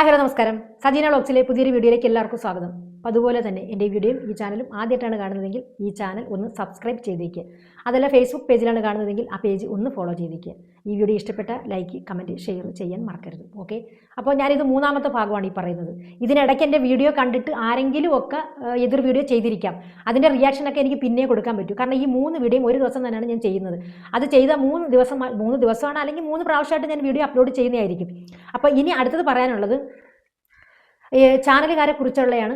Hi hello നമസ്കാരം. സജീന ബ്ലോഗ്സിലെ പുതിയൊരു വീഡിയോയിലേക്ക് എല്ലാവർക്കും സ്വാഗതം. അപ്പോൾ അതുപോലെ തന്നെ എന്റെ വീഡിയോയും ഈ ചാനലും ആദ്യമായിട്ടാണ് കാണുന്നതെങ്കിൽ ഈ ചാനൽ ഒന്ന് സബ്സ്ക്രൈബ് ചെയ്തേക്കുക അതല്ല ഫേസ്ബുക്ക് പേജിലാണ് കാണുന്നതെങ്കിൽ ആ പേജ് ഒന്ന് ഫോളോ ചെയ്തേക്കുക ഈ വീഡിയോ ഇഷ്ടപ്പെട്ട ലൈക്ക് കമന്റ് ഷെയർ ചെയ്യാൻ മറക്കരുത്. ഓക്കെ അപ്പോൾ ഞാനിത് മൂന്നാമത്തെ ഭാഗമാണ് ഈ പറയുന്നത്. ഇതിനിടയ്ക്ക് എന്റെ വീഡിയോ കണ്ടിട്ട് ആരെങ്കിലും ഒക്കെ എതിർ വീഡിയോ ചെയ്തിരിക്കാം. അതിന്റെ റിയാക്ഷനൊക്കെ എനിക്ക് പിന്നെ കൊടുക്കാൻ പറ്റും. കാരണം ഈ മൂന്ന് വീഡിയോയും ഒരു ദിവസം തന്നെയാണ് ഞാൻ ചെയ്യുന്നത്. അത് ചെയ്ത മൂന്ന് ദിവസം മൂന്ന് ദിവസമാണ് അല്ലെങ്കിൽ മൂന്ന് പ്രാവശ്യമായിട്ട് ഞാൻ വീഡിയോ അപ്ലോഡ് ചെയ്യുന്നതായിരിക്കും. അപ്പോൾ ഇനി അടുത്തത് പറയാനുള്ളത് ചാനലുകാരെ കുറിച്ചുള്ളതാണ്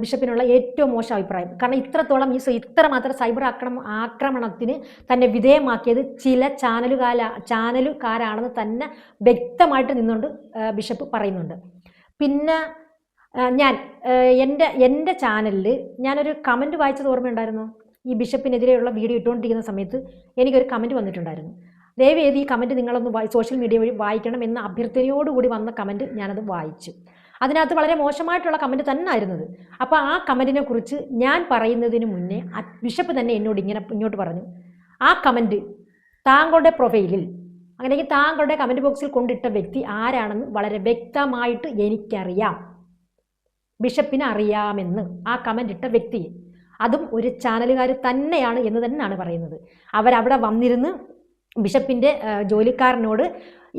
ബിഷപ്പിനുള്ള ഏറ്റവും മോശം അഭിപ്രായം. കാരണം ഇത്രത്തോളം ഈ ഇത്രമാത്രം സൈബർ ആക്രമ ആക്രമണത്തിന് തന്നെ വിധേയമാക്കിയത് ചില ചാനലുകാല ചാനലുകാരാണെന്ന് തന്നെ വ്യക്തമായിട്ട് നിന്നുകൊണ്ട് ബിഷപ്പ് പറയുന്നുണ്ട്. പിന്നെ ഞാൻ എന്റെ എന്റെ ചാനലിൽ ഞാനൊരു കമന്റ് വായിച്ചത് ഓർമ്മയുണ്ടായിരുന്നു? ഈ ബിഷപ്പിനെതിരെയുള്ള വീഡിയോ ഇട്ടുകൊണ്ടിരിക്കുന്ന സമയത്ത് എനിക്കൊരു കമന്റ് വന്നിട്ടുണ്ടായിരുന്നു. ദയവേത് ഈ കമന്റ് നിങ്ങളൊന്ന് സോഷ്യൽ മീഡിയ വഴി വായിക്കണം എന്ന അഭ്യർത്ഥനയോടുകൂടി വന്ന കമന്റ് ഞാനത് വായിച്ചു. അതിനകത്ത് വളരെ മോശമായിട്ടുള്ള കമന്റ് തന്നെ ആയിരുന്നത് അപ്പോൾ ആ കമന്റിനെ കുറിച്ച് ഞാൻ പറയുന്നതിന് മുന്നേ ബിഷപ്പ് തന്നെ എന്നോട് ഇങ്ങനെ ഇങ്ങോട്ട് പറഞ്ഞു. ആ കമന്റ് താങ്കളുടെ പ്രൊഫൈലിൽ അങ്ങനെയെങ്കിൽ താങ്കളുടെ കമന്റ് ബോക്സിൽ കൊണ്ടിട്ട വ്യക്തി ആരാണെന്ന് വളരെ വ്യക്തമായിട്ട് എനിക്കറിയാം. ബിഷപ്പിന് അറിയാമെന്ന് ആ കമന്റ് ഇട്ട വ്യക്തിയെ അതും ഒരു ചാനലുകാർ തന്നെയാണ് എന്ന് തന്നെയാണ് പറയുന്നത്. അവരവിടെ വന്നിരുന്ന് ബിഷപ്പിന്റെ ജോലിക്കാരനോട്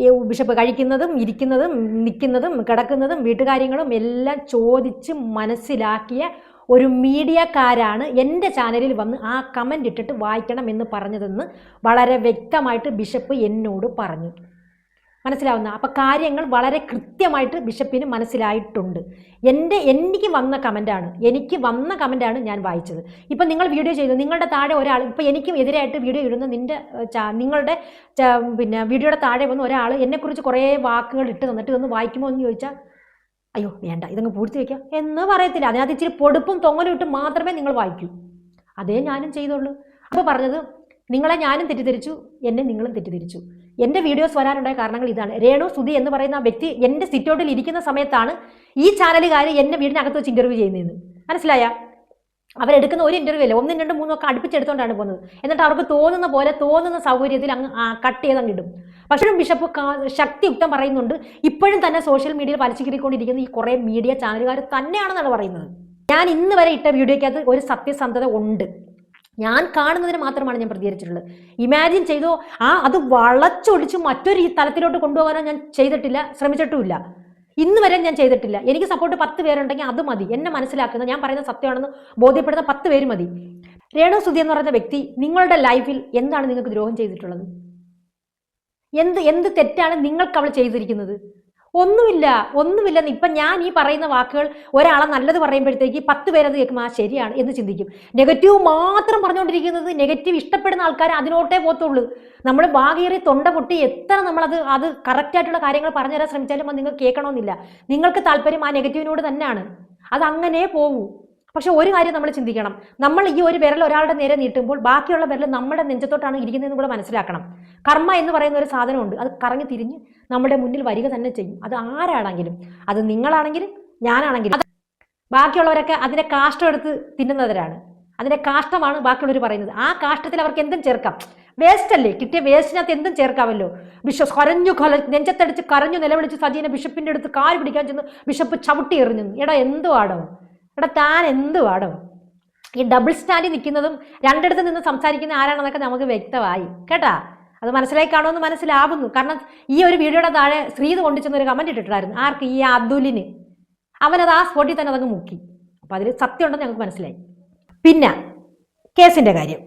ഈ ബിഷപ്പ് കഴിക്കുന്നതും ഇരിക്കുന്നതും നിൽക്കുന്നതും കിടക്കുന്നതും വീട്ടുകാര്യങ്ങളും എല്ലാം ചോദിച്ച് മനസ്സിലാക്കിയ ഒരു മീഡിയക്കാരാണ് എന്റെ ചാനലിൽ വന്ന് ആ കമന്റ് ഇട്ടിട്ട് വായിക്കണം എന്ന് പറഞ്ഞതെന്ന് വളരെ വ്യക്തമായിട്ട് ബിഷപ്പ് എന്നോട് പറഞ്ഞു. മനസ്സിലാവുന്ന? അപ്പോൾ കാര്യങ്ങൾ വളരെ കൃത്യമായിട്ട് ബിഷപ്പിന് മനസ്സിലായിട്ടുണ്ട്. എന്റെ എനിക്ക് വന്ന കമന്റാണ് എനിക്ക് വന്ന കമന്റാണ് ഞാൻ വായിച്ചത്. ഇപ്പം നിങ്ങൾ വീഡിയോ ചെയ്തു. നിങ്ങളുടെ താഴെ ഒരാൾ ഇപ്പം എനിക്കും എതിരായിട്ട് വീഡിയോ ഇടുന്ന നിന്റെ നിങ്ങളുടെ പിന്നെ വീഡിയോയുടെ താഴെ വന്ന് ഒരാൾ എന്നെക്കുറിച്ച് കുറേ വാക്കുകൾ ഇട്ട് തന്നിട്ട് ഇതൊന്ന് വായിക്കുമോ എന്ന് ചോദിച്ചാൽ അയ്യോ വേണ്ട ഇതങ്ങ് പൂഴ്ത്തി വയ്ക്കാം എന്ന് പറയത്തില്ല. അതിനകത്ത് ഇച്ചിരി പൊടുപ്പും തൊങ്ങലും ഇട്ട് മാത്രമേ നിങ്ങൾ വായിക്കൂ. അതേ ഞാനും ചെയ്തുള്ളൂ. അപ്പോൾ പറഞ്ഞത് നിങ്ങളെ ഞാനും തെറ്റിദ്ധരിച്ചു എന്നെ നിങ്ങളും തെറ്റിദ്ധരിച്ചു. എന്റെ വീഡിയോസ് വരാനുണ്ടായ കാരണങ്ങൾ ഇതാണ്. രേണു സുധി എന്ന് പറയുന്ന വ്യക്തി എന്റെ സിറ്റൗട്ടിൽ ഇരിക്കുന്ന സമയത്താണ് ഈ ചാനലുകാർ എന്നെ വീടിനകത്ത് വെച്ച് ഇന്റർവ്യൂ ചെയ്യുന്നതെന്ന്. മനസ്സിലായ? അവരെടുക്കുന്ന ഒരു ഇന്റർവ്യൂ അല്ല? ഒന്നും രണ്ടും മൂന്നും ഒക്കെ അടുപ്പിച്ചെടുത്തോണ്ടാണ് പോകുന്നത്. എന്നിട്ട് അവർക്ക് തോന്നുന്ന പോലെ തോന്നുന്ന സൗകര്യത്തിൽ അങ്ങ് കട്ട് ചെയ്ത് അങ്ങ് ഇടും. പക്ഷേ ബിഷപ്പ് ശക്തി ശക്തിയുക്തം പറയുന്നുണ്ട് ഇപ്പോഴും തന്നെ സോഷ്യൽ മീഡിയയിൽ വലിച്ചുകീറിക്കൊണ്ടിരിക്കുന്ന ഈ കുറേ മീഡിയ ചാനലുകാർ തന്നെയാണെന്നാണ് പറയുന്നത്. ഞാൻ ഇന്ന് വരെ ഇട്ട വീഡിയോയ്ക്കകത്ത് ഒരു സത്യസന്ധത ഉണ്ട്. ഞാൻ കാണുന്നതിന് മാത്രമാണ് ഞാൻ പ്രതികരിച്ചിട്ടുള്ളത്. ഇമാജിൻ ചെയ്തോ ആ അത് വളച്ചൊടിച്ച് മറ്റൊരു തലത്തിലോട്ട് കൊണ്ടുപോകാനോ ഞാൻ ചെയ്തിട്ടില്ല ശ്രമിച്ചിട്ടുമില്ല. ഇന്ന് വരെ ഞാൻ ചെയ്തിട്ടില്ല. എനിക്ക് സപ്പോർട്ട് പത്ത് പേരുണ്ടെങ്കിൽ അത് മതി. എന്നെ മനസ്സിലാക്കുന്ന ഞാൻ പറയുന്ന സത്യമാണെന്ന് ബോധ്യപ്പെടുന്ന പത്ത് പേര് മതി. രേണു സുധി എന്ന് പറയുന്ന വ്യക്തി നിങ്ങളുടെ ലൈഫിൽ എന്താണ് നിങ്ങൾക്ക് ദ്രോഹം ചെയ്തിട്ടുള്ളത്? എന്ത് എന്ത് തെറ്റാണ് നിങ്ങൾക്ക് അവൾ ചെയ്തിരിക്കുന്നത്? ഒന്നുമില്ല ഒന്നുമില്ല ഇപ്പം ഞാൻ ഈ പറയുന്ന വാക്കുകൾ ഒരാളെ നല്ലത് പറയുമ്പോഴത്തേക്ക് പത്ത് പേരത് കേൾക്കും ആ ശരിയാണ് എന്ന് ചിന്തിക്കും. നെഗറ്റീവ് മാത്രം പറഞ്ഞുകൊണ്ടിരിക്കുന്നത് നെഗറ്റീവ് ഇഷ്ടപ്പെടുന്ന ആൾക്കാർ അതിനോട്ടേ പോത്തുള്ളൂ നമ്മൾ വാകേറി തൊണ്ട പൊട്ടി എത്ര നമ്മളത് അത് കറക്റ്റായിട്ടുള്ള കാര്യങ്ങൾ പറഞ്ഞുതരാൻ ശ്രമിച്ചാലും അത് നിങ്ങൾ കേൾക്കണമെന്നില്ല. നിങ്ങൾക്ക് താല്പര്യം ആ നെഗറ്റീവിനോട് തന്നെയാണ്. അത് അങ്ങനെ പോകൂ. പക്ഷെ ഒരു കാര്യം നമ്മൾ ചിന്തിക്കണം. നമ്മൾ ഈ ഒരു വിരൽ ഒരാളുടെ നേരെ നീട്ടുമ്പോൾ ബാക്കിയുള്ള വിരൽ നമ്മുടെ നെഞ്ചത്തോട്ടാണ് ഇരിക്കുന്നതെന്ന് കൂടെ മനസ്സിലാക്കണം. കർമ്മ എന്ന് പറയുന്ന ഒരു സാധനമുണ്ട്. അത് കറങ്ങി തിരിഞ്ഞ് നമ്മുടെ മുന്നിൽ വരിക തന്നെ ചെയ്യും. അത് ആരാണെങ്കിലും? അത് നിങ്ങളാണെങ്കിലും ഞാനാണെങ്കിലും. ബാക്കിയുള്ളവരൊക്കെ അതിന്റെ കാഷ്ടം എടുത്ത് തിന്നുന്നവരാണ്. അതിന്റെ കാഷ്ടമാണ് ബാക്കിയുള്ളവർ പറയുന്നത്. ആ കാഷ്ടത്തിൽ അവർക്ക് എന്തും ചേർക്കാം. വേസ്റ്റ് അല്ലേ? കിട്ടിയ വേസ്റ്റിനകത്ത് എന്തും ചേർക്കാമല്ലോ. ബിഷപ്പ് കൊരഞ്ഞു കൊല നെഞ്ചത്തടിച്ച് കരഞ്ഞു നിലവിളിച്ച് സജീനെ ബിഷപ്പിന്റെ അടുത്ത് കാൽ പിടിക്കാൻ ചെന്ന് ബിഷപ്പ് ചവിട്ടി എറിഞ്ഞു. എടാ എന്തോ ആടോ എടാ താൻ എന്ത് പാടും? ഈ ഡബിൾ സ്റ്റാൻഡിൽ നിൽക്കുന്നതും രണ്ടിടത്ത് നിന്ന് സംസാരിക്കുന്ന ആരാണെന്നൊക്കെ നമുക്ക് വ്യക്തമായി. കേട്ടാ? അത് മനസ്സിലായി കാണുമെന്ന് മനസ്സിലാവുന്നു. കാരണം ഈ ഒരു വീഡിയോയുടെ താഴെ ശ്രീത് കൊണ്ടുചെന്ന ഒരു കമന്റ് ഇട്ടിട്ടുണ്ടായിരുന്നു. ആർക്ക്? ഈ അബ്ദുലിന് അവനത് ആ സ്പോട്ടിൽ തന്നെ അതങ്ങ് മുക്കി. അപ്പം അതിൽ സത്യം ഉണ്ടെന്ന് ഞങ്ങൾക്ക് മനസ്സിലായി. പിന്നെ കേസിന്റെ കാര്യം.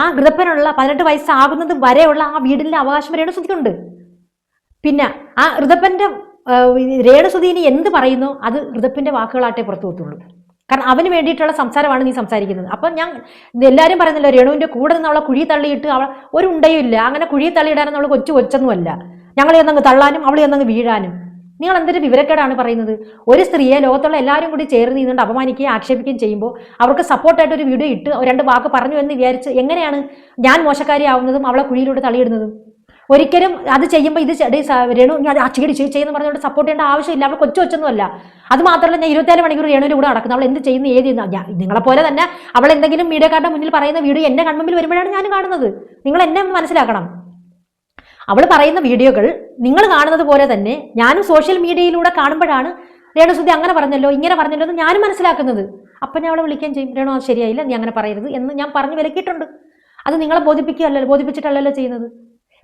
ആ ഋതപ്പനുള്ള പതിനെട്ട് വയസ്സാകുന്നത് വരെയുള്ള ആ വീടിന്റെ അവകാശം രേണുസുതിക്കുണ്ട്. പിന്നെ ആ ഋതപ്പന്റെ രേണുസുതി എന്ത് പറയുന്നു? അത് ഋതപ്പന്റെ വാക്കുകളാട്ടേ പുറത്തു പോത്തുള്ളൂ കാരണം അവന് വേണ്ടിയിട്ടുള്ള സംസാരമാണ് നീ സംസാരിക്കുന്നത്. അപ്പം ഞാൻ എല്ലാവരും പറയുന്നില്ല രേണുവിന്റെ കൂടെ നിന്ന് അവളെ കുഴി തള്ളിയിട്ട് അവൾ ഒരു ഉണ്ടയും ഇല്ല. അങ്ങനെ കുഴി തള്ളിയിടാനൊന്നും അവൾ കൊച്ചു കൊച്ചൊന്നുമല്ല. ഞങ്ങളെ ഒന്നങ്ങ് തള്ളാനും അവളെ ഒന്നങ്ങ് വീഴാനും. നിങ്ങൾ എന്തൊരു വിവരക്കേടാണ് പറയുന്നത്? ഒരു സ്ത്രീയെ ലോകത്തുള്ള എല്ലാവരും കൂടി ചേർന്ന് നിന്നുകൊണ്ട് അപമാനിക്കുകയും ആക്ഷേപിക്കുകയും ചെയ്യുമ്പോൾ അവർക്ക് സപ്പോർട്ടായിട്ട് ഒരു വീഡിയോ ഇട്ട് രണ്ട് വാക്ക് പറഞ്ഞു എന്ന് വിചാരിച്ച് എങ്ങനെയാണ് ഞാൻ മോശക്കാരിയാവുന്നതും അവളെ കുഴിയിലൂടെ തള്ളിയിടുന്നതും? ഒരിക്കലും അത് ചെയ്യുമ്പോൾ ഇത് രേണു ഞാൻ അച്ചടി ചെയ്യുന്ന പറഞ്ഞുകൊണ്ട് സപ്പോർട്ട് ചെയ്യേണ്ട ആവശ്യമില്ല. അവൾ കൊച്ചു കൊച്ചൊന്നുമല്ല. അത് മാത്രമല്ല ഞാൻ ഇരുപത്തിനാല് മണിക്കൂർ രേണുവിന്റെ കൂടെ നടക്കുന്നത് അവൾ എന്ത് ചെയ്യുന്നു ഏത് ചെയ്യുന്നു? നിങ്ങളെപ്പോലെ തന്നെ അവൾ എന്തെങ്കിലും മീഡിയക്കാരുടെ മുന്നിൽ പറയുന്ന വീഡിയോ എന്നെ കൺമുമ്പിൽ വരുമ്പോഴാണ് ഞാൻ കാണുന്നത്. നിങ്ങൾ എന്നെ മനസ്സിലാക്കണം. അവൾ പറയുന്ന വീഡിയോകൾ നിങ്ങൾ കാണുന്നത് പോലെ തന്നെ ഞാനും സോഷ്യൽ മീഡിയയിലൂടെ കാണുമ്പോഴാണ് രേണുസുദ്ധി അങ്ങനെ പറഞ്ഞല്ലോ ഇങ്ങനെ പറഞ്ഞല്ലോ എന്ന് ഞാനും മനസ്സിലാക്കുന്നത്. അപ്പം ഞാൻ അവളെ വിളിക്കുകയും ചെയ്യും. രേണു അത് ശരിയായില്ല നീ അങ്ങനെ പറയരുത് എന്ന് ഞാൻ പറഞ്ഞു വിലക്കിയിട്ടുണ്ട്. അത് നിങ്ങളെ ബോധിപ്പിക്കുകയല്ലല്ലോ ബോധിപ്പിച്ചിട്ടല്ലല്ലോ ചെയ്യുന്നത്.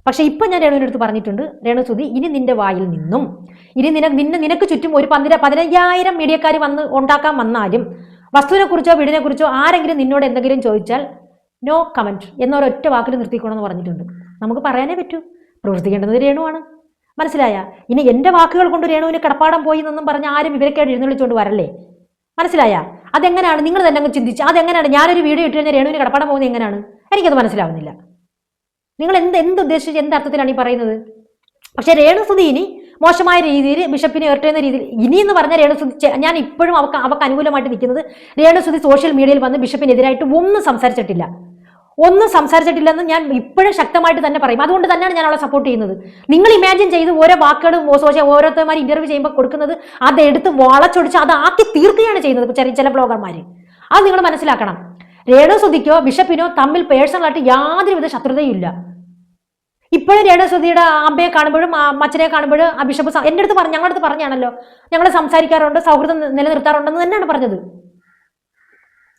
പക്ഷേ ഇപ്പം ഞാൻ രേണുവിന്റെ അടുത്ത് പറഞ്ഞിട്ടുണ്ട് രേണു രേണുസുതി ഇനി നിന്റെ വായിൽ നിന്നും ഇനി നിന നിന്നെ നിനക്ക് ചുറ്റും ഒരു പന്തിര പതിനയ്യായിരം മീഡിയക്കാർ വന്ന് ഉണ്ടാക്കാൻ വന്നാലും വസ്തുവിനെക്കുറിച്ചോ വീടിനെക്കുറിച്ചോ വീടിനെ കുറിച്ചോ ആരെങ്കിലും നിന്നോട് എന്തെങ്കിലും ചോദിച്ചാൽ നോ കമന്റ് എന്നൊരൊറ്റ വാക്കിൽ നിർത്തിക്കണമെന്ന് പറഞ്ഞിട്ടുണ്ട്. നമുക്ക് പറയാനേ പറ്റൂ. പ്രവർത്തിക്കേണ്ടത് രേണുവാണ്. മനസ്സിലായ? ഇനി എന്റെ വാക്കുകൾ കൊണ്ട് രേണുവിന് കിടപ്പാടം പോയി എന്നും പറഞ്ഞ് ആരും ഇവരൊക്കെ എഴുന്നള്ളിച്ചുകൊണ്ട് വരല്ലേ? മനസ്സിലായ? അതെങ്ങനെയാണ് നിങ്ങൾ തന്നെ അങ്ങ് ചിന്തിച്ച് അതെങ്ങനെയാണ് ഞാനൊരു വീഡിയോ ഇട്ട് കഴിഞ്ഞാൽ രേണുവിന് കിടപ്പാടം പോകുന്നത് എങ്ങനെയാണ് എനിക്കത് മനസ്സിലാവുന്നില്ല. നിങ്ങൾ എന്ത് എന്ത് ഉദ്ദേശിച്ച് എന്ത് അർത്ഥത്തിലാണ് ഈ പറയുന്നത്? പക്ഷെ രേണുസുതി ഇനി മോശമായ രീതിയിൽ ബിഷപ്പിനെ ഇരട്ടുന്ന രീതിയിൽ ഇനി എന്ന് പറഞ്ഞ രേണുസുതി ഞാൻ ഇപ്പോഴും അവർക്ക് അവർക്ക് അനുകൂലമായിട്ട് നിൽക്കുന്നത് രേണുസുതി സോഷ്യൽ മീഡിയയിൽ വന്ന് ബിഷപ്പിനെതിരായിട്ട് ഒന്നും സംസാരിച്ചിട്ടില്ല. ഒന്നും സംസാരിച്ചിട്ടില്ലെന്ന് ഞാൻ ഇപ്പോഴും ശക്തമായിട്ട് തന്നെ പറയും. അതുകൊണ്ട് തന്നെയാണ് ഞാൻ അവളെ സപ്പോർട്ട് ചെയ്യുന്നത്. നിങ്ങൾ ഇമാജിൻ ചെയ്ത് ഓരോ വാക്കുകളും സോഷ്യൽ ഓരോരുത്തർമാർ ഇന്റർവ്യൂ ചെയ്യുമ്പോൾ കൊടുക്കുന്നത് അത് എടുത്ത് വളച്ചൊടിച്ച് അത് ആക്കി തീർക്കുകയാണ് ചെയ്യുന്നത് ചെറിയ ചില ബ്ലോഗർമാർ അത് നിങ്ങൾ മനസ്സിലാക്കണം. രേണുസുതിക്കോ ബിഷപ്പിനോ തമ്മിൽ പേഴ്സണലായിട്ട് യാതൊരുവിധ ശത്രുതയും ഇല്ല. ഇപ്പോഴും രേണുസുതിയുടെ അമ്മയെ കാണുമ്പോഴും അച്ഛനെ കാണുമ്പോഴും സ- എന്റെ അടുത്ത് പറഞ്ഞു ഞങ്ങളുടെ അടുത്ത് പറഞ്ഞാണല്ലോ. ഞങ്ങൾ സംസാരിക്കാറുണ്ട് സൗഹൃദം നിലനിർത്താറുണ്ടെന്ന് തന്നെയാണ് പറഞ്ഞത്.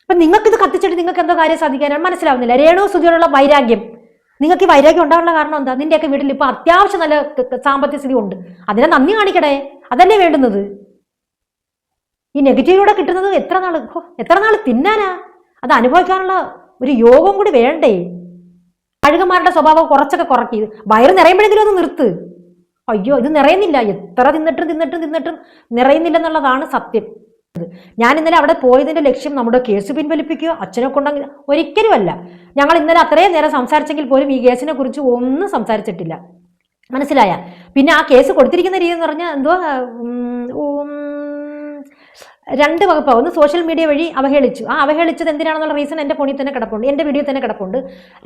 അപ്പൊ നിങ്ങൾക്ക് ഇത് കത്തിച്ചിട്ട് നിങ്ങൾക്ക് എന്തോ കാര്യം സാധിക്കാനാണ് മനസ്സിലാവുന്നില്ല. രേണു സുതിയോടുള്ള വൈരാഗ്യം. നിങ്ങൾക്ക് ഈ വൈരാഗ്യം ഉണ്ടാവുന്ന കാരണം എന്താ? നിന്റെയൊക്കെ വീട്ടിൽ ഇപ്പൊ അത്യാവശ്യം നല്ല സാമ്പത്തിക സ്ഥിതി ഉണ്ട്. അതിനെ നന്ദി കാണിക്കടേ. അതല്ലേ വേണ്ടുന്നത്. ഈ നെഗറ്റീവിലൂടെ കിട്ടുന്നത് എത്ര നാൾ എത്ര നാൾ തിന്നാനാ? അത് അനുഭവിക്കാനുള്ള ഒരു യോഗം കൂടി വേണ്ടേ? കഴുകന്മാരുടെ സ്വഭാവം കുറച്ചൊക്കെ കുറക്കി. വയറ് നിറയുമ്പോഴെങ്കിലും ഒന്ന് നിർത്ത്. അയ്യോ ഇത് നിറയുന്നില്ല. എത്ര തിന്നിട്ടും തിന്നിട്ടും തിന്നിട്ടും നിറയുന്നില്ലെന്നുള്ളതാണ് സത്യം. ഞാൻ ഇന്നലെ അവിടെ പോയതിന്റെ ലക്ഷ്യം നമ്മുടെ കേസ് പിൻവലിപ്പിക്കുക അച്ഛനെ കൊണ്ടെങ്കിൽ ഒരിക്കലുമല്ല. ഞങ്ങൾ ഇന്നലെ അത്രയും നേരം സംസാരിച്ചെങ്കിൽ പോലും ഈ കേസിനെ കുറിച്ച് ഒന്നും സംസാരിച്ചിട്ടില്ല. മനസ്സിലായ? പിന്നെ ആ കേസ് കൊടുത്തിരിക്കുന്ന രീതി എന്ന് പറഞ്ഞാൽ എന്തോ രണ്ട് വകുപ്പ്. ഒന്ന് സോഷ്യൽ മീഡിയ വഴി അവഹേളിച്ചു. ആ അവഹേളിച്ചത് എന്തിനാണെന്നുള്ള റീസൺ എന്റെ ഫോണിൽ തന്നെ കിടപ്പുണ്ട്. എന്റെ വീഡിയോ തന്നെ കിടപ്പുണ്ട്.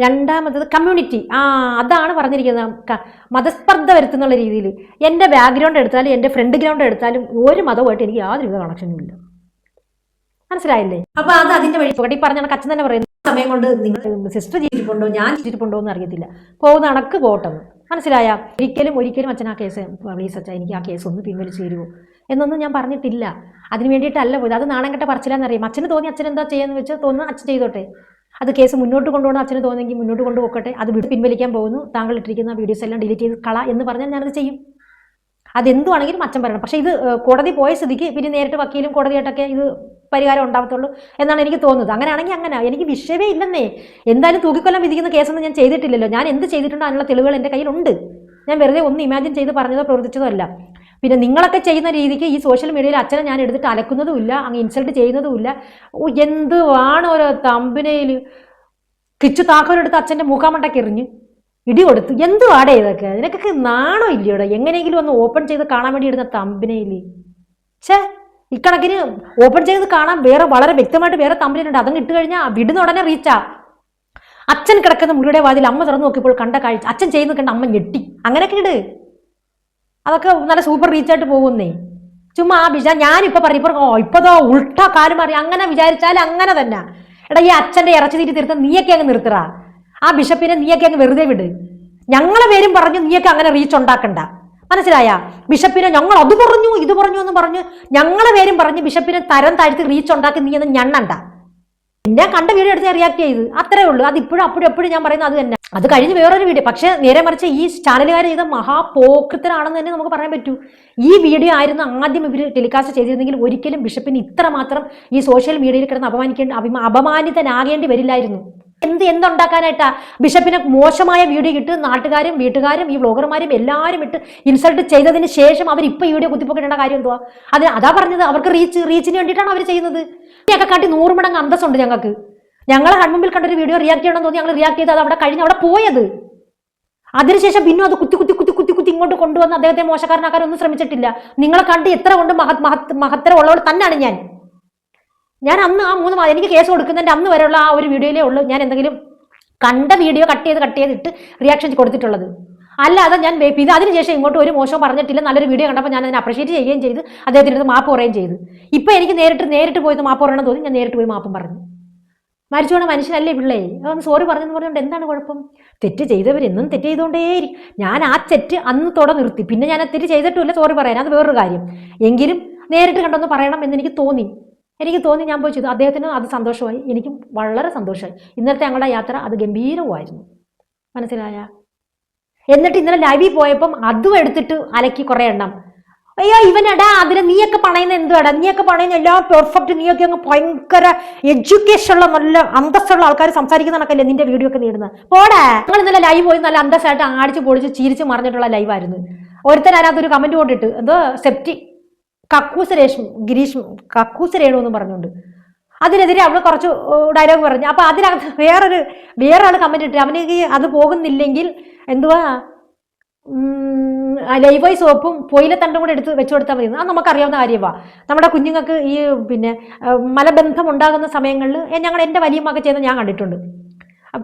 രണ്ടാമത്തത് കമ്മ്യൂണിറ്റി ആ അതാണ് പറഞ്ഞിരിക്കുന്നത് മതസ്പർദ്ധ വരുത്തുന്നുള്ള രീതിയിൽ. എന്റെ ബാക്ക്ഗ്രൗണ്ട് എടുത്താലും എന്റെ ഫ്രണ്ട് ഗ്രൗണ്ട് എടുത്താലും ഒരു മതമായിട്ട് എനിക്ക് യാതൊരുവിധ കണക്ഷനും ഇല്ല. മനസ്സിലായില്ലേ? അപ്പൊ അത് അതിന്റെ വഴി പോകട്ടെ. ഈ പറഞ്ഞ കണക്ക് തന്നെ പറയുന്നു. സമയം കൊണ്ട് നിങ്ങൾ സിസ്റ്റർ ജീവിച്ചിട്ടുണ്ടോ ഞാൻ ജീവിച്ചിട്ടുണ്ടോ എന്ന് അറിയത്തില്ല. പോകുന്ന കണക്ക് പോട്ടെന്ന്. മനസ്സിലായ? ഒരിക്കലും ഒരിക്കലും അച്ഛൻ ആ കേസ് പ്ലീസ് അച്ഛാ എനിക്ക് ആ കേസ് ഒന്ന് പിൻവലിച്ചു തരുമോ എന്നൊന്നും ഞാൻ പറഞ്ഞിട്ടില്ല. അതിന് വേണ്ടിയിട്ടല്ല പോയത്. അത് നാണം കെട്ട പറച്ചിലാന്നറിയാം. അച്ഛന് തോന്നി അച്ഛൻ എന്താ ചെയ്യാന്ന് വെച്ച് തോന്നുന്നു അച്ഛൻ ചെയ്തോട്ടെ. അത് കേസ് മുന്നോട്ട് കൊണ്ടുപോകണം അച്ഛന് തോന്നുമെങ്കിൽ മുന്നോട്ട് കൊണ്ടുപോകട്ടെ അത് പിൻവലിക്കാൻ പോകുന്നു. താങ്കൾ ഇട്ടിരിക്കുന്ന വീഡിയോസ് എല്ലാം ഡിലീറ്റ് ചെയ്ത് കള എന്ന് പറഞ്ഞാൽ ഞാനത് ചെയ്യും. അതെന്തുവാണെങ്കിലും അച്ഛൻ പറയണം. പക്ഷേ ഇത് കോടതി പോയ സ്ഥിതിക്ക് പിന്നെ നേരിട്ട് വക്കീലും കോടതിയായിട്ടൊക്കെ ഇത് പരിഹാരം ഉണ്ടാവത്തുള്ളൂ എന്നാണ് എനിക്ക് തോന്നുന്നത്. അങ്ങനെയാണെങ്കിൽ അങ്ങനെ. എനിക്ക് വിഷയമേ ഇല്ലെന്നേ. എന്തായാലും തൂക്കിക്കൊല്ലം വിധിക്കുന്ന കേസൊന്നും ഞാൻ ചെയ്തിട്ടില്ലല്ലോ. ഞാൻ എന്ത് ചെയ്തിട്ടുണ്ടോ അതിനുള്ള തെളിവുകൾ എന്റെ കയ്യിലുണ്ട്. ഞാൻ വെറുതെ ഒന്ന് ഇമാജിൻ ചെയ്ത് പറഞ്ഞതോ പ്രവർത്തിച്ചതോ അല്ല. പിന്നെ നിങ്ങളൊക്കെ ചെയ്യുന്ന രീതിക്ക് ഈ സോഷ്യൽ മീഡിയയിൽ അച്ഛനെ ഞാൻ എടുത്തിട്ട് അലക്കുന്നതുമില്ല അങ്ങ് ഇൻസൾട്ട് ചെയ്യുന്നതുമില്ല. എന്തുവാണ് ഓരോ തമ്പിനയിൽ കിച്ചു താക്കോലെടുത്ത് അച്ഛന്റെ മൂക്കാമണ്ടൊക്കെ എറിഞ്ഞ് ഇടി കൊടുത്തു. എന്തുവാടേ ഇതൊക്കെ? നിനക്കൊക്കെ നാണോ ഇല്ലയോടെ? എങ്ങനെയെങ്കിലും ഒന്ന് ഓപ്പൺ ചെയ്ത് കാണാൻ വേണ്ടി ഇടുന്ന തമ്പിനയിൽ ഛേ ഇക്കണക്കിന് ഓപ്പൺ ചെയ്ത് കാണാൻ വേറെ വളരെ വ്യക്തമായിട്ട് വേറെ തമ്പിലുണ്ട് അതങ്ങ് ഇട്ട് കഴിഞ്ഞാൽ വിടുന്ന ഉടനെ റീച്ചാ അച്ഛൻ കിടക്കുന്ന മുറിയുടെ വാതിൽ അമ്മ തുറന്നു നോക്കിയപ്പോൾ കണ്ട കാഴ്ച. അച്ഛൻ ചെയ്യുന്ന കണ്ട അമ്മ ഞെട്ടി. അങ്ങനെയൊക്കെ ഇട്. അതൊക്കെ നല്ല സൂപ്പർ റീച്ചായിട്ട് പോകുന്നേ. ചുമ്മാ ആ വിചാ ഞാനിപ്പോൾ പറയും ഇപ്പം ഓ ഇപ്പതോ ഉൾട്ട കാലം മാറി അങ്ങനെ വിചാരിച്ചാൽ അങ്ങനെ തന്നെ. എടാ ഈ അച്ഛന്റെ ഇറച്ചി തീറ്റി തീർത്ത് നീയൊക്കെ അങ്ങ് നിർത്തറ. ആ ബിഷപ്പിനെ നീയൊക്കെ അങ്ങ് വെറുതെ വിട്. ഞങ്ങളെ പേരും പറഞ്ഞു നീയൊക്കെ അങ്ങനെ റീച്ച് ഉണ്ടാക്കണ്ട. മനസ്സിലായ? ബിഷപ്പിനെ ഞങ്ങൾ അത് പറഞ്ഞു ഇത് പറഞ്ഞു എന്ന് പറഞ്ഞു ഞങ്ങളെ പേരും പറഞ്ഞ് ബിഷപ്പിനെ തരം താഴ്ത്തി റീച്ച് ഉണ്ടാക്കി നീ എന്ന് ഞണ്ണണ്ട. എന്നെ കണ്ട വീഡിയോ എടുത്ത് റിയാക്ട് ചെയ്ത്. അത്രേ ഉള്ളൂ. അത് ഇപ്പോഴും അപ്പോഴും എപ്പോഴും ഞാൻ പറയുന്നത് അത് തന്നെ. അത് കഴിഞ്ഞ് വേറൊരു വീഡിയോ. പക്ഷേ നേരെ മറിച്ച് ഈ ചാനലുകാർ ചെയ്ത മഹാപോക്കൃത്തരാണെന്ന് തന്നെ നമുക്ക് പറയാൻ പറ്റൂ. ഈ വീഡിയോ ആയിരുന്നു ആദ്യം ഇവർ ടെലികാസ്റ്റ് ചെയ്തിരുന്നെങ്കിൽ ഒരിക്കലും ബിഷപ്പിന് ഇത്രമാത്രം ഈ സോഷ്യൽ മീഡിയയിൽ കിടന്ന് അപമാനിക്കേണ്ട അഭിമാ അപമാനിതനാകേണ്ടി വരില്ലായിരുന്നു. എന്ത് എന്തുണ്ടാക്കാനായിട്ടാ? ബിഷപ്പിനെ മോശമായ വീഡിയോ ഇട്ട് നാട്ടുകാരും വീട്ടുകാരും ഈ വ്ളോഗർമാരും എല്ലാവരും ഇട്ട് ഇൻസൾട്ട് ചെയ്തതിന് ശേഷം അവർ ഇപ്പൊ ഈ വീഡിയോ കുത്തിപ്പൊക്കേണ്ട കാര്യം എന്തുവാ? അതിന് അതാ പറഞ്ഞത്. അവർക്ക് റീച്ച് റീച്ചിന് വേണ്ടിയിട്ടാണ് അവർ ചെയ്യുന്നത്. ഇതിനെയൊക്കെ കാട്ടി നൂറ് മടങ്ങ് അന്തസ്സുണ്ട് ഞങ്ങൾക്ക്. ഞങ്ങളെ ഹൺമുമ്പിൽ കണ്ടൊരു വീഡിയോ റിയാക്ട് ചെയ്യണം തോന്നി. ഞങ്ങൾ റിയാക്ട് ചെയ്ത് അത് അവിടെ കഴിഞ്ഞ് അവിടെ പോയത്. അതിനുശേഷം പിന്നെ അത് കുത്തി കുത്തി കുത്തി കുത്തി കുത്തി ഇങ്ങോട്ട് കൊണ്ടുവന്ന് അദ്ദേഹത്തെ മോശക്കാരനാക്കാൻ ഒന്നും ശ്രമിച്ചിട്ടില്ല. നിങ്ങളെ കണ്ട് എത്ര കൊണ്ട് മഹത് മഹത് മഹത്തരം ഉള്ളവൾ തന്നെയാണ് ഞാൻ. ഞാൻ അന്ന് ആ മൂന്ന് മാസം എനിക്ക് കേസ് കൊടുക്കുന്നതിന്റെ അന്ന് വരെയുള്ള ആ ഒരു വീഡിയോയിലേ ഉള്ളൂ ഞാൻ എന്തെങ്കിലും കണ്ട വീഡിയോ കട്ട് ചെയ്ത് കട്ട് ചെയ്തിട്ട് റിയാക്ഷൻ കൊടുത്തിട്ടുള്ളത്. അല്ലാതെ ഞാൻ ഇത് അതിനുശേഷം ഇങ്ങോട്ട് ഒരു മോശം പറഞ്ഞിട്ടില്ല. നല്ലൊരു വീഡിയോ കണ്ടപ്പോൾ ഞാൻ അതിനെ അപ്രീഷിയേറ്റ് ചെയ്യുകയും ചെയ്ത് അദ്ദേഹത്തിന്റെ അടുത്ത് മാപ്പ് പറയുകയും ചെയ്തു. ഇപ്പോൾ എനിക്ക് നേരിട്ട് നേരിട്ട് പോയത് മാപ്പ് പറയണം തോന്നി. ഞാൻ നേരിട്ട് പോയി മാപ്പും പറഞ്ഞു. മരിച്ചു പോണ മനുഷ്യനല്ലേ പിള്ളേ? ഒന്ന് സോറി പറഞ്ഞെന്ന് പറഞ്ഞുകൊണ്ട് എന്താണ് കുഴപ്പം? തെറ്റ് ചെയ്തവരെന്നും തെറ്റ് ചെയ്തുകൊണ്ടേയിരിക്കും. ഞാൻ ആ തെറ്റ് അന്ന് തുട നിർത്തി. പിന്നെ ഞാൻ ആ തെറ്റ് ചെയ്തിട്ടുമില്ല സോറി പറയാൻ. അത് വേറൊരു കാര്യം. എങ്കിലും നേരിട്ട് കണ്ടൊന്ന് പറയണം എന്ന് എനിക്ക് തോന്നി. എനിക്ക് തോന്നി ഞാൻ പോയി ചെയ്തു. അദ്ദേഹത്തിന് അത് സന്തോഷമായി. എനിക്കും വളരെ സന്തോഷമായി. ഇന്നലത്തെ ഞങ്ങളുടെ യാത്ര അത് ഗംഭീരമായിരുന്നു മനസ്സിലായ? എന്നിട്ട് ഇന്നലെ ലൈവിൽ പോയപ്പം അതും എടുത്തിട്ട് അലക്കി കുറേ എണ്ണം. അയ്യോ ഇവനടാ അതിന് നീയൊക്കെ പണയുന്ന എന്തുവാടാ? നീയൊക്കെ പണയുന്ന എല്ലാം പെർഫെക്റ്റ് നീയൊക്കെ അങ്ങ് ഭയങ്കര എഡ്യൂക്കേഷൻ ഉള്ള നല്ല അന്തസ്സുള്ള ആൾക്കാർ സംസാരിക്കുന്ന കണക്കല്ലേ നിന്റെ വീഡിയോ ഒക്കെ നേടുന്നത്? പോടാ. നിങ്ങൾ ഇന്നലെ ലൈവ് പോയി നല്ല അന്തസ്സായിട്ട് ആടിച്ച് പൊളിച്ച് ചിരിച്ച് മറിഞ്ഞിട്ടുള്ള ലൈവായിരുന്നു ഒരുത്തൻ അതിനകത്തൊരു കമന്റ് കൊണ്ടിട്ട് എന്തോ സെപ്റ്റി കക്കൂസ് രേഷ്മ ഗിരീഷ് കക്കൂസ് രേണു എന്ന് പറഞ്ഞുകൊണ്ട്. അതിനെതിരെ അവൾ കുറച്ച് ഡയലോഗ് പറഞ്ഞു. അപ്പൊ അതിനകത്ത് വേറൊരു വേറെ ആൾ കമന്റ് ഇട്ട് അവന് അത് പോകുന്നില്ലെങ്കിൽ എന്തുവാ? ലൈവോയ് സോപ്പും പൊയിലെ തണ്ടും കൂടെ എടുത്ത് വെച്ചു കൊടുത്താൽ മതി. അത് നമുക്കറിയാവുന്ന കാര്യമാണ് നമ്മുടെ കുഞ്ഞുങ്ങൾക്ക് ഈ പിന്നെ മലബന്ധം ഉണ്ടാകുന്ന സമയങ്ങളിൽ ഞങ്ങൾ എന്റെ വലിയ മക ചെയ്യുന്നത് ഞാൻ കണ്ടിട്ടുണ്ട്.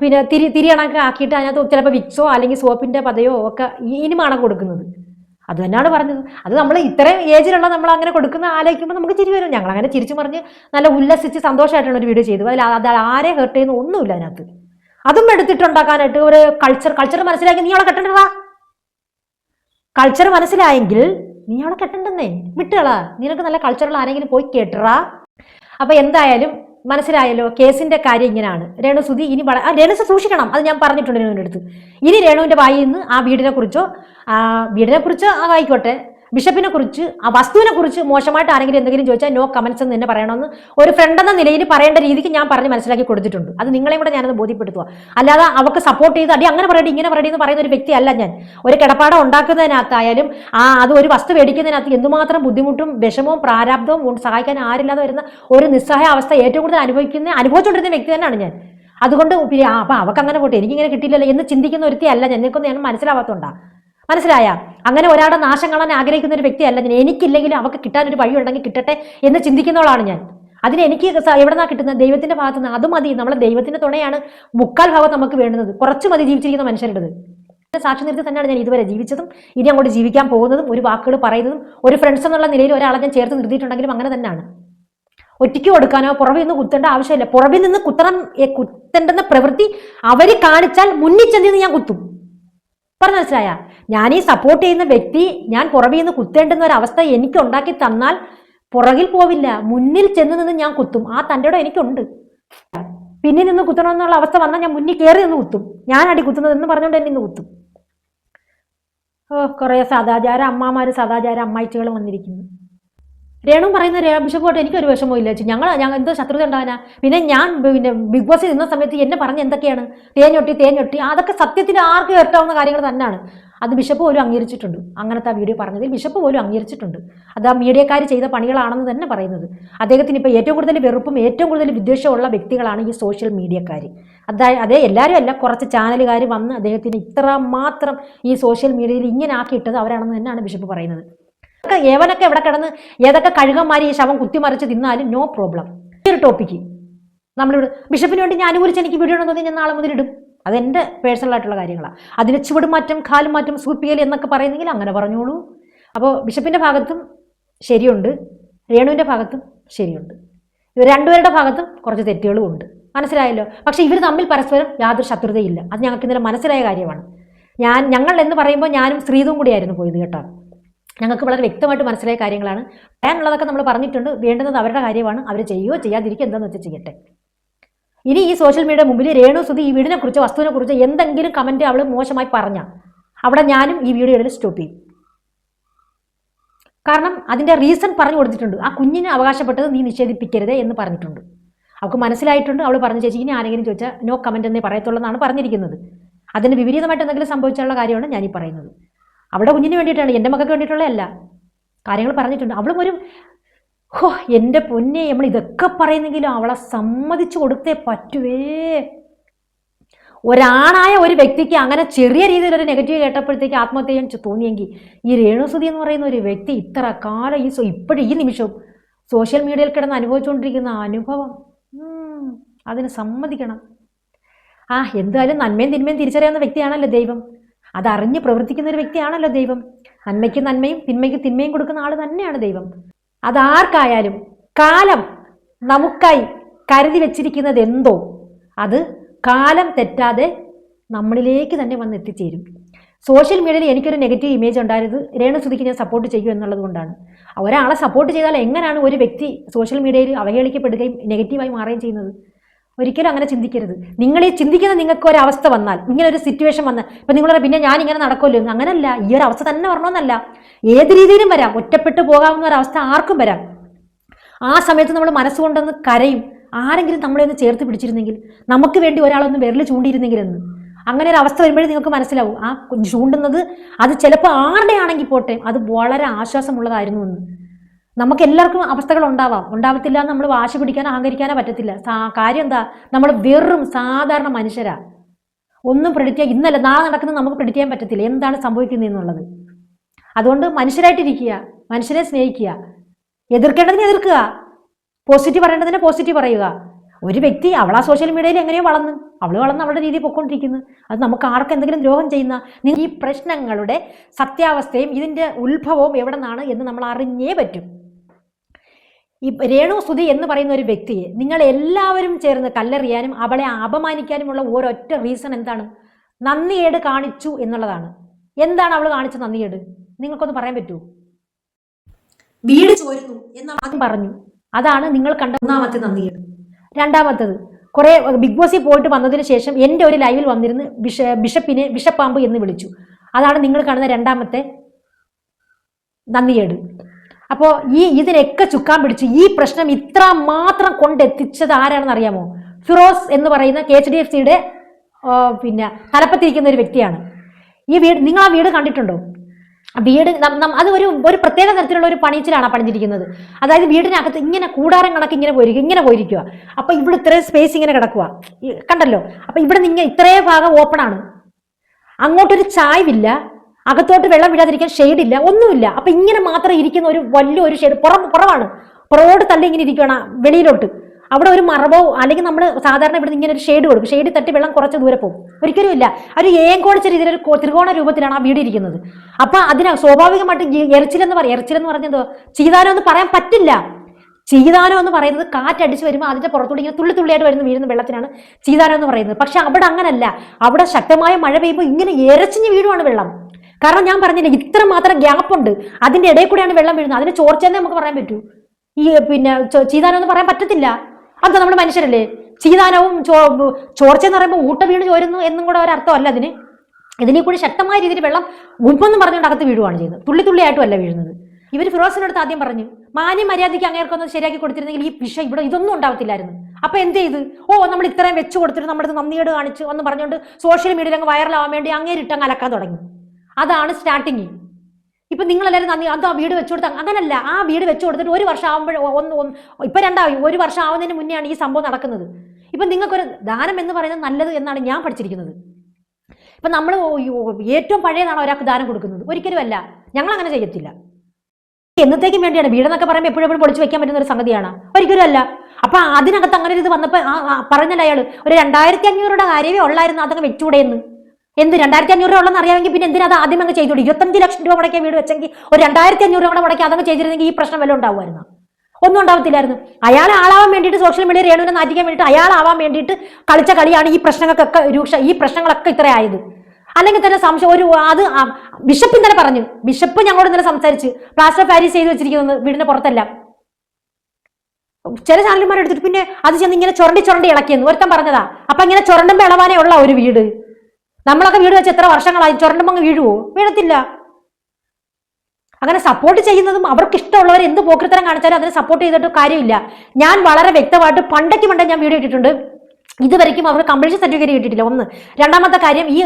പിന്നെ തിരി തിരി കണക്ക് ആക്കിയിട്ട് അതിനകത്ത് ചിലപ്പോൾ വിക്സോ അല്ലെങ്കിൽ സോപ്പിന്റെ പതയോ ഒക്കെ ഇനിമാണ് കൊടുക്കുന്നത്. അത് തന്നെയാണ് പറഞ്ഞത്. അത് നമ്മൾ ഇത്രയും ഏജിലുള്ള നമ്മൾ അങ്ങനെ കൊടുക്കുന്ന ആലോചിക്കുമ്പോൾ നമുക്ക് ചിരി വരും. ഞങ്ങൾ അങ്ങനെ ചിരിച്ചു പറഞ്ഞ് നല്ല ഉല്ലസിച്ച് സന്തോഷമായിട്ടാണ് ഒരു വീഡിയോ ചെയ്തത്. അതിൽ അത് ആരെ ഹേർട്ട് ചെയ്യുന്ന ഒന്നുമില്ല അതിനകത്ത്. അതും എടുത്തിട്ടുണ്ടാക്കാനായിട്ട് ഒരു കൾച്ചർ കൾച്ചർ മനസ്സിലാക്കി നീ അവളെ കെട്ടണ്ടടാ? കൾച്ചർ മനസ്സിലായെങ്കിൽ നീ അവിടെ കെട്ടണ്ടെന്നേ. വിട്ടുകളാ നിനക്ക് നല്ല കൾച്ചറുള്ള ആരെങ്കിലും പോയി കേട്ടറാ. അപ്പൊ എന്തായാലും മനസ്സിലായല്ലോ കേസിന്റെ കാര്യം ഇങ്ങനെയാണ് രേണുസുതി ഇനി ആ രേണുസു സൂക്ഷിക്കണം. അത് ഞാൻ പറഞ്ഞിട്ടുണ്ട് രേണുവിന്റെ അടുത്ത്. ഇനി രേണുവിന്റെ വായിൽ നിന്ന് ആ വീടിനെ കുറിച്ചോ ആ വീടിനെ ആ ആയിക്കോട്ടെ ബിഷപ്പിനെ കുറിച്ച് ആ വസ്തുവിനെ കുറിച്ച് മോശമായിട്ട് ആരെങ്കിലും എന്തെങ്കിലും ചോദിച്ചാൽ നോ കമൻസ് എന്ന് തന്നെ പറയണമെന്ന് ഒരു ഫ്രണ്ട് എന്ന നിലയിൽ പറയേണ്ട രീതിക്ക് ഞാൻ പറഞ്ഞ് മനസ്സിലാക്കി കൊടുത്തിട്ടുണ്ട്. അത് നിങ്ങളെയും കൂടെ ഞാനത് ബോധ്യപ്പെടുത്തുക അല്ലാതെ അവർക്ക് സപ്പോർട്ട് ചെയ്ത് അടി അങ്ങനെ പറയടി ഇങ്ങനെ പറയടി എന്ന് പറയുന്ന ഒരു വ്യക്തിയല്ല ഞാൻ. ഒരു കിടപ്പാടം ഉണ്ടാക്കുന്നതിനകത്തായാലും ആ അത് ഒരു വസ്തു മേടിക്കുന്നതിനകത്ത് എന്തുമാത്രം ബുദ്ധിമുട്ടും വിഷമവും പ്രാരാബ്ദവും സഹായിക്കാൻ ആരില്ലാതെ വരുന്ന ഒരു നിസ്സഹായ അവസ്ഥ ഏറ്റവും കൂടുതൽ അനുഭവിക്കുന്ന അനുഭവിച്ചുകൊണ്ടിരുന്ന വ്യക്തി തന്നെയാണ് ഞാൻ. അതുകൊണ്ട് പിന്നെ അപ്പം അങ്ങനെ പോട്ടെ എനിക്കിങ്ങനെ കിട്ടിയില്ലല്ലോ എന്ന് ചിന്തിക്കുന്ന ഒരുത്തിയല്ല ഞാൻ. നിനക്കൊന്നും ഞാൻ മനസ്സിലാവാത്തോണ്ടാ. മനസ്സിലായ? അങ്ങനെ ഒരാളുടെ നാശം കാണാൻ ആഗ്രഹിക്കുന്ന ഒരു വ്യക്തിയല്ല ഞാൻ. എനിക്കില്ലെങ്കിലും അവർക്ക് കിട്ടാൻ ഒരു വഴി ഉണ്ടെങ്കിൽ കിട്ടട്ടെ എന്ന് ചിന്തിക്കുന്നവളാണ് ഞാൻ. അതിന് എനിക്ക് എവിടുന്നാ കിട്ടുന്നത്? ദൈവത്തിന്റെ ഭാഗത്ത് നിന്ന് അത് മതി. നമ്മളെ ദൈവത്തിന്റെ തുണയാണ് മുക്കാൽ ഭാഗം നമുക്ക് വേണ്ടുന്നത്. കുറച്ച് മതി ജീവിച്ചിരിക്കുന്ന മനുഷ്യരുടേത്. സാക്ഷി നിർത്തി തന്നെയാണ് ഞാൻ ഇതുവരെ ജീവിച്ചതും ഇനി അങ്ങോട്ട് ജീവിക്കാൻ പോകുന്നതും ഒരു വാക്കുകൾ പറയുന്നതും ഒരു ഫ്രണ്ട്സ് എന്നുള്ള നിലയിൽ ഒരാളെ ഞാൻ ചേർത്ത് നിർത്തിയിട്ടുണ്ടെങ്കിലും അങ്ങനെ തന്നെയാണ്. ഒറ്റയ്ക്ക് കൊടുക്കാനോ പുറവിൽ നിന്ന് കുത്തേണ്ട ആവശ്യമില്ല. പുറവിൽ നിന്ന് കുത്തണം കുത്തേണ്ടെന്ന പ്രവൃത്തി അവർ കാണിച്ചാൽ മുന്നിൽ ചെന്നിന്ന് ഞാൻ കുത്തും. പറഞ്ഞ മനസ്സിലായ? ഞാൻ ഈ സപ്പോർട്ട് ചെയ്യുന്ന വ്യക്തി ഞാൻ പുറകിൽ നിന്ന് കുത്തേണ്ടുന്ന ഒരു അവസ്ഥ എനിക്ക് ഉണ്ടാക്കി തന്നാൽ പുറകിൽ പോവില്ല മുന്നിൽ ചെന്ന് നിന്ന് ഞാൻ കുത്തും. ആ തന്റെ ഇടം എനിക്കുണ്ട്. പിന്നിൽ നിന്ന് കുത്തണമെന്നുള്ള അവസ്ഥ വന്നാൽ ഞാൻ മുന്നിൽ കയറി നിന്ന് കുത്തും. ഞാൻ അടി കുത്തുന്നത് എന്ന് പറഞ്ഞുകൊണ്ട് എന്നെ ഇന്ന് കുത്തും. ഓ കുറേ സദാചാര അമ്മമാർ സദാചാര അമ്മായിച്ചുകൾ വന്നിരിക്കുന്നു. രേണു പറയുന്ന രേ ബിഷപ്പോട്ട് എനിക്കൊരു വിഷമവും ഇല്ല ചേച്ചി. ഞങ്ങൾ ഞങ്ങൾ എന്തോ ശത്രുത ഉണ്ടാകാനാ പിന്നെ ഞാൻ പിന്നെ ബിഗ് ബോസിൽ നിന്ന സമയത്ത് എന്നെ പറഞ്ഞ് എന്തൊക്കെയാണ്? തേഞ്ഞൊട്ടി തേഞ്ഞൊട്ടി. അതൊക്കെ സത്യത്തിൽ ആർക്കും ഏർട്ടാവുന്ന കാര്യങ്ങൾ തന്നെയാണ് അത് ബിഷപ്പ് പോലും അംഗീകരിച്ചിട്ടുണ്ട്. അങ്ങനത്തെ ആ വീഡിയോ പറഞ്ഞതിൽ ബിഷപ്പ് പോലും അംഗീകരിച്ചിട്ടുണ്ട്. അത് ആ മീഡിയക്കാർ ചെയ്ത പണികളാണെന്ന് തന്നെ പറയുന്നത്. അദ്ദേഹത്തിന് ഇപ്പോൾ ഏറ്റവും കൂടുതൽ വെറുപ്പും ഏറ്റവും കൂടുതൽ വിദ്വേഷമുള്ള വ്യക്തികളാണ് ഈ സോഷ്യൽ മീഡിയക്കാർ അതായത് അതേ എല്ലാവരും അല്ല. കുറച്ച് ചാനലുകാർ വന്ന് അദ്ദേഹത്തിന് ഇത്ര മാത്രം ഈ സോഷ്യൽ മീഡിയയിൽ ഇങ്ങനെ ആക്കിയിട്ടത് അവരാണെന്ന് തന്നെയാണ് ബിഷപ്പ് പറയുന്നത്. ഒക്കെ ഏവനൊക്കെ എവിടെ കിടന്ന് ഏതൊക്കെ കഴുകന്മാരി ഈ ശവം കുത്തിമറിച്ച് തിന്നാലും നോ പ്രോബ്ലം ഈ ഒരു ടോപ്പിക്ക് നമ്മളിവിടെ ബിഷപ്പിന് വേണ്ടി ഞാൻ അനുകൂലിച്ച് എനിക്ക് വീഡിയോ ഉണ്ടെന്ന് ഞാൻ നാളെ മുതൽ ഇടും. അതെന്റെ പേഴ്സണൽ ആയിട്ടുള്ള കാര്യങ്ങളാണ് അതിന് ചുവട് മാറ്റം കാലും മാറ്റം സൂപ്പിയൽ എന്നൊക്കെ പറയുന്നെങ്കിൽ അങ്ങനെ പറഞ്ഞോളൂ. അപ്പോൾ ബിഷപ്പിന്റെ ഭാഗത്തും ശരിയുണ്ട് രേണുവിന്റെ ഭാഗത്തും ശരിയുണ്ട്. ഇവർ രണ്ടുപേരുടെ ഭാഗത്തും കുറച്ച് തെറ്റുകളും ഉണ്ട്. മനസ്സിലായല്ലോ? പക്ഷേ ഇവർ തമ്മിൽ പരസ്പരം യാതൊരു ശത്രുതയില്ല അത് ഞങ്ങൾക്ക് ഇന്നലെ മനസ്സിലായ കാര്യമാണ്. ഞാൻ ഞങ്ങൾ എന്ന് പറയുമ്പോൾ ഞാനും ശ്രീതും കൂടിയായിരുന്നു പോയത് കേട്ടോ. ഞങ്ങൾക്ക് വളരെ വ്യക്തമായിട്ട് മനസ്സിലായ കാര്യങ്ങളാണ്. പറയാനുള്ളതൊക്കെ നമ്മൾ പറഞ്ഞിട്ടുണ്ട്. വേണ്ടുന്നത് അവരുടെ കാര്യമാണ്. അവർ ചെയ്യുകയോ ചെയ്യാതിരിക്കുക എന്താണെന്ന് വെച്ചാൽ ചെയ്യട്ടെ. ഇനി ഈ സോഷ്യൽ മീഡിയ മുമ്പിൽ രേണു സുധി ഈ വീടിനെ കുറിച്ച് വസ്തുവിനെ കുറിച്ച് എന്തെങ്കിലും കമന്റ് അവൾ മോശമായി പറഞ്ഞ അവിടെ ഞാനും ഈ വീഡിയോ ഇടയിൽ സ്റ്റോപ്പ് ചെയ്യും. കാരണം അതിന്റെ റീസൺ പറഞ്ഞു കൊടുത്തിട്ടുണ്ട്. ആ കുഞ്ഞിന് അവകാശപ്പെട്ടത് നീ നിഷേധിപ്പിക്കരുത് എന്ന് പറഞ്ഞിട്ടുണ്ട്. അവൾക്ക് മനസ്സിലായിട്ടുണ്ട്. അവൾ പറഞ്ഞു ചേച്ചി ഇനി ആരെങ്കിലും ചോദിച്ചാൽ നോ കമന്റ് എന്നേ പറയത്തുള്ളൂ എന്നാണ് പറഞ്ഞിരിക്കുന്നത്. അതിന് വിപരീതമായിട്ട് എന്തെങ്കിലും സംഭവിച്ചുള്ള കാര്യമാണ് ഞാനീ പറയുന്നത്. അവിടെ കുഞ്ഞിന് വേണ്ടിയിട്ടാണ് എന്റെ മക്കൾക്ക് വേണ്ടിയിട്ടുള്ളതല്ല. കാര്യങ്ങൾ പറഞ്ഞിട്ടുണ്ട്. അവളും ഒരു ഹോ എന്റെ പൊന്നെ നമ്മൾ ഇതൊക്കെ പറയുന്നെങ്കിലും അവളെ സമ്മതിച്ചു കൊടുത്തേ പറ്റുവേ. ഒരാണായ ഒരു വ്യക്തിക്ക് അങ്ങനെ ചെറിയ രീതിയിലൊരു നെഗറ്റീവ് കേട്ടപ്പോഴത്തേക്ക് ആത്മഹത്യ തോന്നിയെങ്കിൽ ഈ രേണുസുതി എന്ന് പറയുന്ന ഒരു വ്യക്തി ഇത്ര കാലം ഈ ഇപ്പോഴും ഈ നിമിഷവും സോഷ്യൽ മീഡിയയിൽ കിടന്ന് അനുഭവിച്ചുകൊണ്ടിരിക്കുന്ന അനുഭവം. അതിന് സമ്മതിക്കണം. ആ എന്തായാലും നന്മയും തിന്മയും തിരിച്ചറിയാവുന്ന വ്യക്തിയാണല്ലോ ദൈവം. അതറിഞ്ഞ് പ്രവർത്തിക്കുന്ന ഒരു വ്യക്തിയാണല്ലോ ദൈവം. നന്മയ്ക്ക് നന്മയും തിന്മയ്ക്ക് തിന്മയും കൊടുക്കുന്ന ആൾ തന്നെയാണ് ദൈവം. അതാർക്കായാലും കാലം നമുക്കായി കരുതി വെച്ചിരിക്കുന്നത് എന്തോ? അത് കാലം തെറ്റാതെ നമ്മളിലേക്ക് തന്നെ വന്ന് എത്തിച്ചേരും സോഷ്യൽ മീഡിയയിൽ എനിക്കൊരു നെഗറ്റീവ് ഇമേജ് ഉണ്ടായത് രേണുസുതിക്ക് ഞാൻ സപ്പോർട്ട് ചെയ്യൂ എന്നുള്ളത് കൊണ്ടാണ്. ഒരാളെ സപ്പോർട്ട് ചെയ്താൽ എങ്ങനെയാണ് ഒരു വ്യക്തി സോഷ്യൽ മീഡിയയിൽ അവഹേളിക്കപ്പെടുകയും നെഗറ്റീവായി മാറുകയും ചെയ്യുന്നത്? ഒരിക്കലും അങ്ങനെ ചിന്തിക്കരുത്. നിങ്ങൾ ഈ ചിന്തിക്കുന്ന നിങ്ങൾക്ക് ഒരു അവസ്ഥ വന്നാൽ ഇങ്ങനെ ഒരു സിറ്റുവേഷൻ വന്നാൽ ഇപ്പം നിങ്ങൾ പിന്നെ ഞാൻ ഇങ്ങനെ നടക്കുമല്ലോ അങ്ങനല്ല. ഈ ഒരു അവസ്ഥ തന്നെ വരണമെന്നല്ല. ഏത് രീതിയിലും വരാം. ഒറ്റപ്പെട്ടു പോകാവുന്ന ഒരു അവസ്ഥ ആർക്കും വരാം. ആ സമയത്ത് നമ്മൾ മനസ്സുകൊണ്ടൊന്ന് കരയും. ആരെങ്കിലും നമ്മളെ ഒന്ന് ചേർത്ത് പിടിച്ചിരുന്നെങ്കിൽ നമുക്ക് വേണ്ടി ഒരാളൊന്ന് വിരൽ ചൂണ്ടിയിരുന്നെങ്കിൽ എന്ന്. അങ്ങനെ ഒരു അവസ്ഥ വരുമ്പോഴേ നിങ്ങൾക്ക് മനസ്സിലാവും. ആ ചൂണ്ടുന്നത് അത് ചിലപ്പോൾ ആരുടെ ആണെങ്കിൽ പോട്ടെ അത് വളരെ ആശ്വാസമുള്ളതായിരുന്നു എന്ന്. നമുക്ക് എല്ലാവർക്കും അവസ്ഥകൾ ഉണ്ടാവാം. ഉണ്ടാവത്തില്ല നമ്മൾ വാശി പിടിക്കാനോ അഹങ്കരിക്കാനോ പറ്റത്തില്ല. കാര്യം എന്താ? നമ്മൾ വെറും സാധാരണ മനുഷ്യരാ. ഒന്നും പ്രെഡിക്റ്റ് ചെയ്യാൻ ഇന്നല്ല നാളെ നടക്കുന്നത് നമുക്ക് പ്രെഡിക്റ്റ് ചെയ്യാൻ പറ്റത്തില്ല. എന്താണ് സംഭവിക്കുന്നത് എന്നുള്ളത്. അതുകൊണ്ട് മനുഷ്യരായിട്ടിരിക്കുക മനുഷ്യരെ സ്നേഹിക്കുക എതിർക്കേണ്ടതിനെ എതിർക്കുക പോസിറ്റീവ് പറയേണ്ടതിനെ പോസിറ്റീവ് പറയുക. ഒരു വ്യക്തി അവൾ ആ സോഷ്യൽ മീഡിയയിൽ എങ്ങനെയോ വളർന്നു അവൾ വളർന്ന് അവളുടെ രീതി പൊയ്ക്കൊണ്ടിരിക്കുന്നു. അത് നമുക്ക് ആർക്ക് എന്തെങ്കിലും ദ്രോഹം ചെയ്യുന്ന ഈ പ്രശ്നങ്ങളുടെ സത്യാവസ്ഥയും ഇതിന്റെ ഉത്ഭവവും എവിടെ നിന്നാണ് എന്ന് നമ്മൾ അറിഞ്ഞേ പറ്റും. ഈ രേണു സുധി എന്ന് പറയുന്ന ഒരു വ്യക്തിയെ നിങ്ങൾ എല്ലാവരും ചേർന്ന് കല്ലെറിയാനും അവളെ അപമാനിക്കാനുമുള്ള ഒരൊറ്റ റീസൺ എന്താണ്? നന്ദിയേട് കാണിച്ചു എന്നുള്ളതാണ്. എന്താണ് അവൾ കാണിച്ച നന്ദിയേട്? നിങ്ങൾക്കൊന്ന് പറയാൻ പറ്റുമോ? വീട് ചോരുന്നു എന്ന് ആദ്യം പറഞ്ഞു. അതാണ് നിങ്ങൾ കണ്ട ഒന്നാമത്തെ നന്ദിയേട്. രണ്ടാമത്തത് കുറെ ബിഗ് ബോസിൽ പോയിട്ട് വന്നതിന് ശേഷം എന്റെ ഒരു ലൈവിൽ വന്നിരുന്ന് ബിഷ ബിഷപ്പിനെ ബിഷപ്പാമ്പ് എന്ന് വിളിച്ചു. അതാണ് നിങ്ങൾ കാണുന്ന രണ്ടാമത്തെ നന്ദിയേട്. അപ്പോൾ ഈ ഇതിനൊക്കെ ചുക്കാൻ പിടിച്ച് ഈ പ്രശ്നം ഇത്ര മാത്രം കൊണ്ടെത്തിച്ചത് ആരാണെന്ന് അറിയാമോ? ഫിറോസ് എന്ന് പറയുന്ന കെ എച്ച് ഡി എഫ് സിയുടെ പിന്നെ തലപ്പത്തിരിക്കുന്ന ഒരു വ്യക്തിയാണ്. ഈ വീട് നിങ്ങൾ ആ വീട് കണ്ടിട്ടുണ്ടോ? വീട് അത് ഒരു ഒരു പ്രത്യേക തരത്തിലുള്ള ഒരു പണിച്ചിലാണ് പണിഞ്ഞിരിക്കുന്നത്. അതായത് വീടിനകത്ത് ഇങ്ങനെ കൂടാരം കണക്ക് ഇങ്ങനെ പോയിരിക്കും ഇങ്ങനെ പോയിരിക്കുക. അപ്പൊ ഇവിടെ ഇത്രയും സ്പേസ് ഇങ്ങനെ കിടക്കുക. കണ്ടല്ലോ? അപ്പൊ ഇവിടെ നിങ്ങൾ ഇത്രയും ഭാഗം ഓപ്പൺ ആണ്. അങ്ങോട്ടൊരു ചായ്വില്ല. അകത്തോട്ട് വെള്ളം വിടാതിരിക്കാൻ ഷെയ്ഡ് ഇല്ല ഒന്നുമില്ല. അപ്പൊ ഇങ്ങനെ മാത്രം ഇരിക്കുന്ന ഒരു വലിയൊരു ഷെയ്ഡ് പുറം പുറമാണ് പുറകോട്ട് തള്ളി ഇങ്ങനെ ഇരിക്കുകയാണ് വെളിയിലോട്ട്. അവിടെ ഒരു മറവോ അല്ലെങ്കിൽ നമ്മൾ സാധാരണ ഇവിടെ ഇങ്ങനെ ഒരു ഷെയ്ഡ് കൊടുക്കും. ഷെയ്ഡ് തട്ടി വെള്ളം കുറച്ച് ദൂരെ പോകും. ഒരിക്കലും ഇല്ല. ഒരു ഏങ്കോണിച്ച രീതിയിൽ ഒരു ത്രികോണ രൂപത്തിലാണ് ആ വീട് ഇരിക്കുന്നത്. അപ്പൊ അതിന് സ്വാഭാവികമായിട്ട് എറിച്ചിലെന്ന് പറയാം എറിച്ചിലെന്ന് പറഞ്ഞതോ ചെയ്താനോ എന്ന് പറയാൻ പറ്റില്ല. ചീതാനം എന്ന് പറയുന്നത് കാറ്റടിച്ച് വരുമ്പോൾ അതിന്റെ പുറത്തൂടെ ഇങ്ങനെ തുള്ളി തുള്ളിയായിട്ട് വരുന്ന വീഴുന്ന വെള്ളത്തിനാണ് ചീതാനം എന്ന് പറയുന്നത്. പക്ഷെ അവിടെ അങ്ങനല്ല. അവിടെ ശക്തമായ മഴ പെയ്യുമ്പോൾ ഇങ്ങനെ എരച്ചിഞ്ഞ് വീഴുവാണ് വെള്ളം. കാരണം ഞാൻ പറഞ്ഞില്ല ഇത്ര മാത്രം ഗ്യാപ്പ് ഉണ്ട്. അതിന്റെ ഇടയിൽ കൂടെയാണ് വെള്ളം വീഴുന്നത്. അതിന് ചോർച്ചയെന്നേ നമുക്ക് പറയാൻ പറ്റൂ. ഈ പിന്നെ ചീതാനൊന്നും ചീതാനം എന്ന് പറയാൻ പറ്റത്തില്ല. അത് നമ്മൾ മനുഷ്യരല്ലേ? ചീതാനവും ചോർച്ച എന്ന് പറയുമ്പോൾ ഊട്ട വീണ് ചോരുന്നു എന്നും കൂടെ ഒരർത്ഥമല്ല അതിന്. ഇതിനെ കൂടി ശക്തമായ രീതിയിൽ വെള്ളം ഉപ്പെന്നും പറഞ്ഞുകൊണ്ട് അകത്ത് വീഴുവാണ് ചെയ്യുന്നത്. തുള്ളി തുള്ളിയായിട്ടും അല്ല വീഴുന്നത്. ഇവർ ഫിറോസിനടുത്ത് ആദ്യം പറഞ്ഞു മാന്യ മര്യാദയ്ക്ക് അങ്ങേർക്കൊന്ന് ശരിയാക്കി കൊടുത്തിരുന്നെങ്കിൽ ഈ പിഷ ഇവിടെ ഇതൊന്നും ഉണ്ടാവത്തില്ലായിരുന്നു. അപ്പൊ എന്ത് ചെയ്ത്? ഓ നമ്മൾ ഇത്രയും വെച്ച് കൊടുത്തിട്ട് നമ്മുടെ നന്ദിയോട് കാണിച്ച് ഒന്ന് പറഞ്ഞുകൊണ്ട് സോഷ്യൽ മീഡിയയിൽ അങ്ങ് വൈറലാവാൻ വേണ്ടി അങ്ങേരിട്ട് അങ്ങ് അലക്കാൻ തുടങ്ങി. അതാണ് സ്റ്റാർട്ടിങ് ഇപ്പൊ നിങ്ങൾ എല്ലാവരും നന്ദി. അത് ആ വീട് വെച്ചു കൊടുത്ത അങ്ങനല്ല. ആ വീട് വെച്ചു കൊടുത്തിട്ട് ഒരു വർഷം ആകുമ്പോൾ ഒന്ന് ഒന്ന് ഇപ്പൊ രണ്ടാവും ഒരു വർഷം ആവുന്നതിന് മുന്നെയാണ് ഈ സംഭവം നടക്കുന്നത്. ഇപ്പൊ നിങ്ങൾക്കൊരു ദാനം എന്ന് പറയുന്നത് നല്ലത് എന്നാണ് ഞാൻ പഠിച്ചിരിക്കുന്നത്. ഇപ്പൊ നമ്മൾ ഏറ്റവും പഴയതാണ് ഒരാൾക്ക് ദാനം കൊടുക്കുന്നത്. ഒരിക്കലും അല്ല. ഞങ്ങൾ അങ്ങനെ ചെയ്യത്തില്ല. എന്നത്തേക്കും വേണ്ടിയാണ്? വീടെന്നൊക്കെ പറയുമ്പോൾ എപ്പോഴും പൊളിച്ചു വെക്കാൻ പറ്റുന്ന ഒരു സംഗതിയാണ്. ഒരിക്കലും അല്ല. അപ്പൊ അതിനകത്ത് അങ്ങനെ ഒരു ഇത് വന്നപ്പോ പറഞ്ഞല്ലോ അയാൾ ഒരു രണ്ടായിരത്തി അഞ്ഞൂറുടെ കാര്യമേ ഉള്ളായിരുന്നു അതങ്ങ് വെച്ചൂടെ എന്ന്. എന്ത് രണ്ടായിരത്തി അഞ്ഞൂറ് രൂപ അറിയാമെങ്കിൽ പിന്നെ എന്തിനാ അത് ആദ്യം അങ്ങ് ചെയ്തോളൂ? ഇരുപത്തഞ്ച് ലക്ഷം രൂപ മുടക്കിയ വീട് വെച്ചെങ്കിൽ ഒരു രണ്ടായിരത്തി അഞ്ഞൂറ് രൂപ മുടക്കി അതങ്ങ് ചെയ്തിരുന്നെങ്കിൽ ഈ പ്രശ്നം വല്ലതും ഉണ്ടാവുമായിരുന്നു? ഒന്നും ഉണ്ടാവത്തില്ലായിരുന്നു. അയാൾ ആളാവാൻ വേണ്ടിയിട്ട് സോഷ്യൽ മീഡിയ രേണുവിനെ നാറ്റിക്കാൻ വേണ്ടിയിട്ട് ആവാൻ വേണ്ടിയിട്ട് കളിച്ച കളിയാണ് ഈ പ്രശ്നങ്ങൾക്കൊക്കെ രൂക്ഷ ഈ പ്രശ്നങ്ങളൊക്കെ ഇത്ര ആയത്. അല്ലെങ്കിൽ തന്നെ സംശയം ഒരു അത് ബിഷപ്പ് ഇന്നലെ പറഞ്ഞു. ബിഷപ്പ് ഞങ്ങളോട് ഇന്നലെ സംസാരിച്ച് പ്ലാസ്റ്റർ പാരീസ് ചെയ്ത് വെച്ചിരിക്കുന്നത് വീടിന്റെ പുറത്തല്ല. ചില ചാനലുമാരെടുത്തിട്ട് പിന്നെ അത് ചെന്ന് ഇങ്ങനെ ചുരണ്ടി ചുരണ്ടി ഇളക്കിയെന്ന്. ഒരുത്തം പറഞ്ഞതാ. അപ്പൊ ഇങ്ങനെ ചുരണ്ടുമ്പോൾ ഇളവാനേ ഉള്ള ഒരു വീട്. നമ്മളൊക്കെ വീട് വെച്ച് എത്ര വർഷങ്ങളായി ചുരണ്ടുമ്പോ അങ്ങ് വീഴുവോ? വീഴത്തില്ല. അങ്ങനെ സപ്പോർട്ട് ചെയ്യുന്നതും അവർക്ക് ഇഷ്ടമുള്ളവർ എന്ത് പോക്കൃത്തരം കാണിച്ചാലും അതിനെ സപ്പോർട്ട് ചെയ്തിട്ട് കാര്യമില്ല. ഞാൻ വളരെ വ്യക്തമായിട്ട് പണ്ടൊക്കെ പണ്ടേ ഞാൻ വീഡിയോ ഇട്ടിട്ടുണ്ട്. ഇതുവരെയ്ക്കും അവർ കമ്പ്ലീഷൻ സർട്ടിഫിക്കറ്റ് കിട്ടിയിട്ടില്ല. ഒന്ന്. രണ്ടാമത്തെ കാര്യം ഈ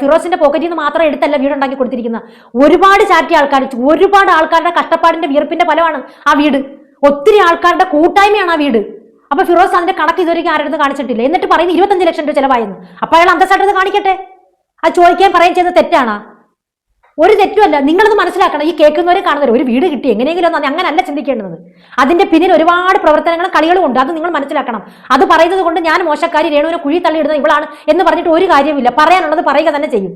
ഫിറോസിന്റെ പോക്കറ്റിൽ നിന്ന് മാത്രം എടുത്തല്ല വീട് ഉണ്ടാക്കി കൊടുത്തിരിക്കുന്ന ഒരുപാട് ചാറ്റി ആൾക്കാർ ഒരുപാട് ആൾക്കാരുടെ കഷ്ടപ്പാടിന്റെ വിയർപ്പിന്റെ ഫലമാണ് ആ വീട്. ഒത്തിരി ആൾക്കാരുടെ കൂട്ടായ്മയാണ് ആ വീട്. അപ്പൊ ഫിറോസ് അതിന്റെ കണക്ക് ഇതുവരെയ്ക്കും ആരുടെ കാണിച്ചിട്ടില്ല. എന്നിട്ട് പറയുന്നത് ഇരുപത്തഞ്ച് ലക്ഷം രൂപ ചിലവായിരുന്നു അപ്പൊ അയാൾ അന്തസ്സായിട്ട് കാണിക്കട്ടെ? അത് ചോദിക്കാൻ പറയുകയും ചെയ്യുന്നത് തെറ്റാണോ? ഒരു തെറ്റുമല്ല നിങ്ങളത് മനസ്സിലാക്കണം. ഈ കേൾക്കുന്നവരെ കാണുന്നവർ ഒരു വീട് കിട്ടി. എങ്ങനെയെങ്കിലും ഒന്ന് അങ്ങനല്ല ചിന്തിക്കേണ്ടത്. അതിന്റെ പിന്നിൽ ഒരുപാട് പ്രവർത്തനങ്ങളും കളികളും ഉണ്ട്. അത് നിങ്ങൾ മനസ്സിലാക്കണം. അത് പറയുന്നത് കൊണ്ട് ഞാൻ മോശക്കാരി രേണുവിനെ കുഴി തള്ളിയിടുന്നത് ഇവളാണ് എന്ന് പറഞ്ഞിട്ട് ഒരു കാര്യമില്ല പറയാനുള്ളത് പറയുക തന്നെ ചെയ്യും.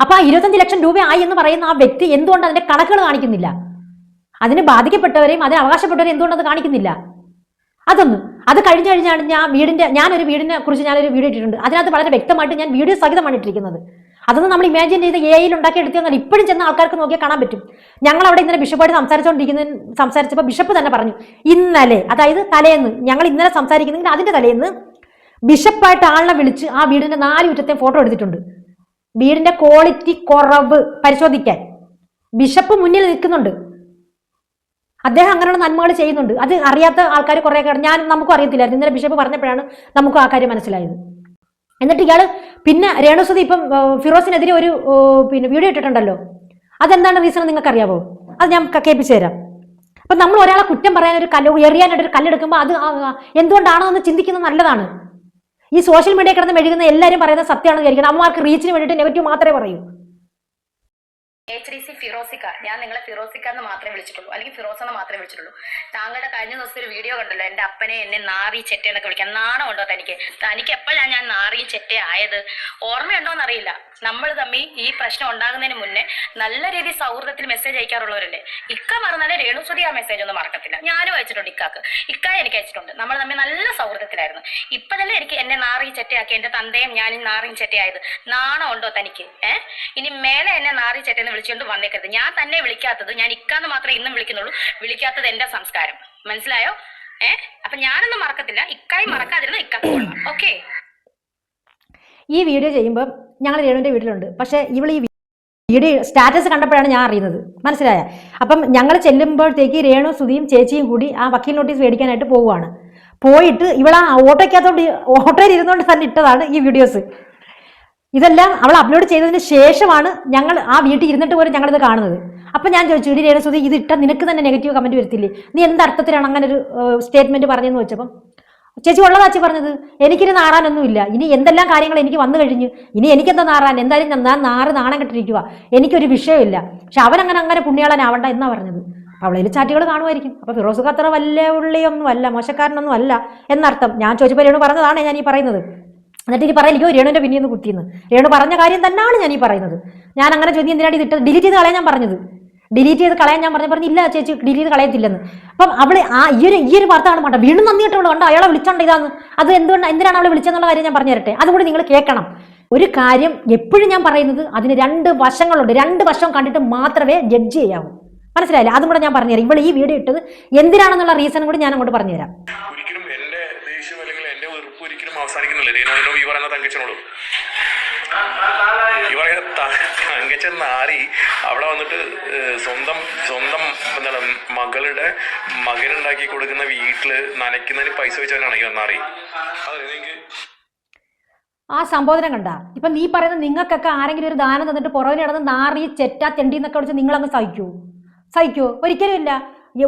അപ്പൊ ആ ഇരുപത്തഞ്ച് ലക്ഷം രൂപ ആയി എന്ന് പറയുന്ന ആ വ്യക്തി എന്തുകൊണ്ട് അതിന്റെ കണക്കുകൾ കാണിക്കുന്നില്ല? അതിന് ബാധിക്കപ്പെട്ടവരെയും അതിന് അവകാശപ്പെട്ടവരെയും എന്തുകൊണ്ട് അത് കാണിക്കുന്നില്ല? അതൊന്ന്. അത് കഴിഞ്ഞ് കഴിഞ്ഞാണ് ഞാൻ വീടിന്റെ ഞാനൊരു വീടിനെ കുറിച്ച് ഞാനൊരു വീഡിയോ ഇട്ടിട്ടുണ്ട്. അതിനകത്ത് വളരെ വ്യക്തമായിട്ട് ഞാൻ വീഡിയോ സഹിതമാണ് ഇട്ടിരിക്കുന്നത്. അതൊന്നും നമ്മൾ ഇമാജിൻ ചെയ്ത് എ ഐയിൽ ഉണ്ടാക്കി എടുത്തതെന്നല്ല ഇപ്പോഴും ചെന്ന ആൾക്കാർക്ക് നോക്കിയാൽ കാണാൻ പറ്റും. ഞങ്ങൾ അവിടെ ഇന്നലെ ബിഷപ്പായിട്ട് സംസാരിച്ചുകൊണ്ടിരിക്കുന്ന സംസാരിച്ചപ്പോൾ ബിഷപ്പ് തന്നെ പറഞ്ഞു ഇന്നലെ അതായത് തലേന്ന് ഞങ്ങൾ ഇന്നലെ സംസാരിക്കുന്നെങ്കിൽ അതിന്റെ തലേന്ന് ബിഷപ്പായിട്ട് ആളിനെ വിളിച്ച് ആ വീടിന്റെ നാല് മുറ്റത്തെ ഫോട്ടോ എടുത്തിട്ടുണ്ട്. വീടിന്റെ ക്വാളിറ്റി കുറവ് പരിശോധിക്കാൻ. ബിഷപ്പ് മുന്നിൽ നിൽക്കുന്നുണ്ട്. അദ്ദേഹം അങ്ങനെയുള്ള നന്മകൾ ചെയ്യുന്നുണ്ട്. അത് അറിയാത്ത ആൾക്കാർ കുറെ ഞാൻ നമുക്കും അറിയത്തില്ലായിരുന്നു. ഇന്നലെ ബിഷപ്പ് പറഞ്ഞപ്പോഴാണ് നമുക്ക് ആ കാര്യം മനസ്സിലായത്. എന്നിട്ട് ഇയാൾ പിന്നെ രേണുസുതി ഇപ്പം ഫിറോസിനെതിരെ ഒരു പിന്നെ വീഡിയോ ഇട്ടിട്ടുണ്ടല്ലോ. അതെന്താണ് റീസൺ നിങ്ങൾക്ക് അറിയാവോ അത് ഞാൻ കേൾപ്പിച്ചു തരാം. അപ്പം നമ്മൾ ഒരാളെ കുറ്റം പറയാൻ ഒരു കല്ല് എറിയാനായിട്ട് ഒരു കല്ലെടുക്കുമ്പോൾ അത് ആ, ആ, എന്തുകൊണ്ടാണോ എന്ന് ചിന്തിക്കുന്നത് നല്ലതാണ്. ഈ സോഷ്യൽ മീഡിയ കിടന്ന് മെഴുകുന്ന എല്ലാവരും പറയുന്ന സത്യമാണെന്ന് വിചാരിക്കുന്നത് അമ്മമാർക്ക് റീച്ചിന് വേണ്ടിയിട്ട് നെഗറ്റീവ് മാത്രമേ പറയൂ. എച്ച് ഡി സി ഫിറോസിക്ക. ഞാൻ നിങ്ങളെ ഫിറോസിക്ക എന്ന് മാത്രമേ വിളിച്ചിട്ടുള്ളൂ. അല്ലെങ്കിൽ ഫിറോസ് എന്ന് മാത്രമേ വിളിച്ചിട്ടുള്ളൂ. താങ്കളുടെ കഴിഞ്ഞ ദിവസം ഒരു വീഡിയോ കണ്ടല്ലോ. എന്റെ അപ്പനെ എന്നെ നാറി ചെറ്റ എന്നൊക്കെ വിളിക്കാൻ. നാണം ഉണ്ടോ തനിക്ക്? തനിക്ക് എപ്പോഴാണ് ഞാൻ നാറി ചെറ്റ ആയത്? ഓർമ്മയുണ്ടോ എന്നറിയില്ല. നമ്മൾ തമ്മിൽ ഈ പ്രശ്നം ഉണ്ടാകുന്നതിന് മുന്നേ നല്ല രീതി സൗഹൃദത്തിൽ മെസ്സേജ് അയക്കാറുള്ളവരല്ലേ ഇക്ക മറന്നാലേ രേണുസുതി ആ മെസ്സേജ് ഒന്നും മറക്കത്തില്ല. ഞാനും അയച്ചിട്ടുണ്ട് ഇക്കാക്ക്. ഇക്ക എനിക്ക് അയച്ചിട്ടുണ്ട്. നമ്മൾ തമ്മിൽ നല്ല സൗഹൃദത്തിലായിരുന്നു. ഇപ്പോഴല്ലേ എനിക്ക് എന്നെ നാറി ചെറ്റയാക്കി. എന്റെ തന്തയും ഞാനും നാറിയും ചെറ്റയായത്. നാണം ഉണ്ടോ തനിക്ക്? ഏഹ് ഇനി മേലെ എന്നെ നാറി ചെറ്റെന്ന് വിളിച്ചുകൊണ്ട് വന്നേക്കരുത്. ഞാൻ തന്നെ വിളിക്കാത്തത് ഞാൻ ഇക്കാന്ന് മാത്രമേ ഇന്നും വിളിക്കുന്നുള്ളൂ. വിളിക്കാത്തത് എന്റെ സംസ്കാരം. മനസ്സിലായോ? ഏഹ് അപ്പൊ ഞാനൊന്നും മറക്കത്തില്ല. ഇക്കായി മറക്കാതിരുന്ന ഇക്കാക്ക് ഓക്കെ ഈ വീഡിയോ ചെയ്യുമ്പോൾ ഞങ്ങൾ രേണുവിന്റെ വീട്ടിലുണ്ട്. പക്ഷേ ഇവൾ ഈ വീഡിയോ സ്റ്റാറ്റസ് കണ്ടപ്പോഴാണ് ഞാൻ അറിയുന്നത്. മനസ്സിലായ? അപ്പം ഞങ്ങൾ ചെല്ലുമ്പോഴത്തേക്ക് രേണു സുധിയും ചേച്ചിയും കൂടി ആ വക്കീൽ നോട്ടീസ് മേടിക്കാനായിട്ട് പോവുകയാണ്. പോയിട്ട് ഇവൾ ആ ഓട്ടോയ്ക്കകത്തോണ്ട് ഓട്ടോയിൽ ഇരുന്നുകൊണ്ട് തന്നെ ഇട്ടതാണ് ഈ വീഡിയോസ് ഇതെല്ലാം അവൾ അപ്ലോഡ് ചെയ്തതിന് ശേഷമാണ് ഞങ്ങൾ ആ വീട്ടിൽ ഇരുന്നിട്ട് പോലും ഞങ്ങളിത് കാണുന്നത്. അപ്പം ഞാൻ ചോദിച്ചു ഇടി രേണുസുതി ഇത് ഇട്ട നിനക്ക് തന്നെ നെഗറ്റീവ് കമന്റ് വരത്തില്ലേ? നീ എന്തർത്ഥത്തിലാണ് അങ്ങനെ ഒരു സ്റ്റേറ്റ്മെന്റ് പറഞ്ഞതെന്ന് വെച്ചപ്പം? ചേച്ചി ഉള്ളതാ ചേച്ചി പറഞ്ഞത്. എനിക്കിനി നാറാനൊന്നുമില്ല. ഇനി എന്തെല്ലാം കാര്യങ്ങൾ എനിക്ക് വന്നു കഴിഞ്ഞു? ഇനി എനിക്കെന്താ നാറാൻ? എന്തായാലും ഞാൻ- നാറ് നാണം കെട്ടിരിക്കുക എനിക്കൊരു വിഷയമില്ല. പക്ഷെ അവൻ അങ്ങനെ അങ്ങനെ പുണ്യാളനാവണ്ട എന്നാ പറഞ്ഞത്. അവളതിൽ ചാറ്റുകൾ കാണുമായിരിക്കും. അപ്പോൾ ഫിറോസ് അത്ര വല്ല ഉള്ളിയൊന്നും അല്ല മോശക്കാരനൊന്നും അല്ല എന്നർത്ഥം. ഞാൻ ചോദിച്ചപ്പോൾ രേണു പറഞ്ഞതാണ് ഞാൻ ഈ പറയുന്നത്. എന്നിട്ട് ഇനി പറയില്ലോ രേണുവിന്റെ പിന്നിൽ നിന്ന് കുത്തിയെന്ന്. രേണു പറഞ്ഞ കാര്യം തന്നെയാണ് ഞാൻ ഈ പറയുന്നത്. ഞാൻ അങ്ങനെ ചോദ്യം എന്തിനാണ് ഇതിട്ട് ഡിലീറ്റ് ചെയ്ത് കളയാൻ ഞാൻ പറഞ്ഞത്. ഡിലീറ്റ് ചെയ്ത് കളയാൻ ഞാൻ പറഞ്ഞു പറഞ്ഞില്ല ചേച്ചി ഡിലീറ്റ് ചെയ്ത് കളയത്തില്ലെന്ന്. അപ്പം അവൾ ആ ഈ ഒരു ഈ ഒരു വാർത്ത കാണുമ്പോൾ വീണ്ടും നന്ദിയിട്ടുള്ള കണ്ടോ? അയാളെ വിളിച്ചോണ്ട് ഇതാന്ന്? അത് എന്തുകൊണ്ട് എന്തിനാണ് അവളെ വിളിച്ചെന്നുള്ള കാര്യം ഞാൻ പറഞ്ഞു തരട്ടെ. അതുകൂടി നിങ്ങൾ കേൾക്കണം. ഒരു കാര്യം എപ്പോഴും ഞാൻ പറയുന്നത് അതിന് രണ്ട് വശങ്ങളുണ്ട്. രണ്ട് വശം കണ്ടിട്ട് മാത്രമേ ജഡ്ജ് ചെയ്യാവൂ. മനസ്സിലായില്ല? അതും കൂടെ ഞാൻ പറഞ്ഞുതരാം ഇവിടെ ഈ വീഡിയോ ഇട്ടത് എന്തിനാണെന്നുള്ള റീസൺ കൂടി ഞാൻ അങ്ങോട്ട് പറഞ്ഞുതരാം ഒരിക്കലും എന്റെ ദേഷ്യം അല്ലെങ്കിൽ എന്റെ വെറുപ്പ് ഒരിക്കലും അവസാനിക്കുന്നില്ല. ഈ പറയുന്ന തങ്കച്ചനോടും. ത- തങ്കച്ചൻ നാരി അവിടെ വന്നിട്ട് സ്വന്തം സ്വന്തം എന്താണ് മകളുടെ മകനുണ്ടാക്കി കൊടുക്കുന്ന വീട്ടിൽ നനയ്ക്കുന്നതിന് പൈസ വെച്ചവനാണ് ഈ നാറി. ആ സംബോധന കണ്ട. ഇപ്പൊ നീ പറയുന്ന നിങ്ങൾക്കൊക്കെ ആരെങ്കിലും ഒരു ദാനം തന്നിട്ട് പുറകിൽ നടന്ന് നാറി ചെറ്റ തെണ്ടി എന്നൊക്കെ വിളിച്ച് നിങ്ങളങ്ങ് സഹിക്കൂ? സഹിക്കൂ? ഒരിക്കലും ഇല്ല.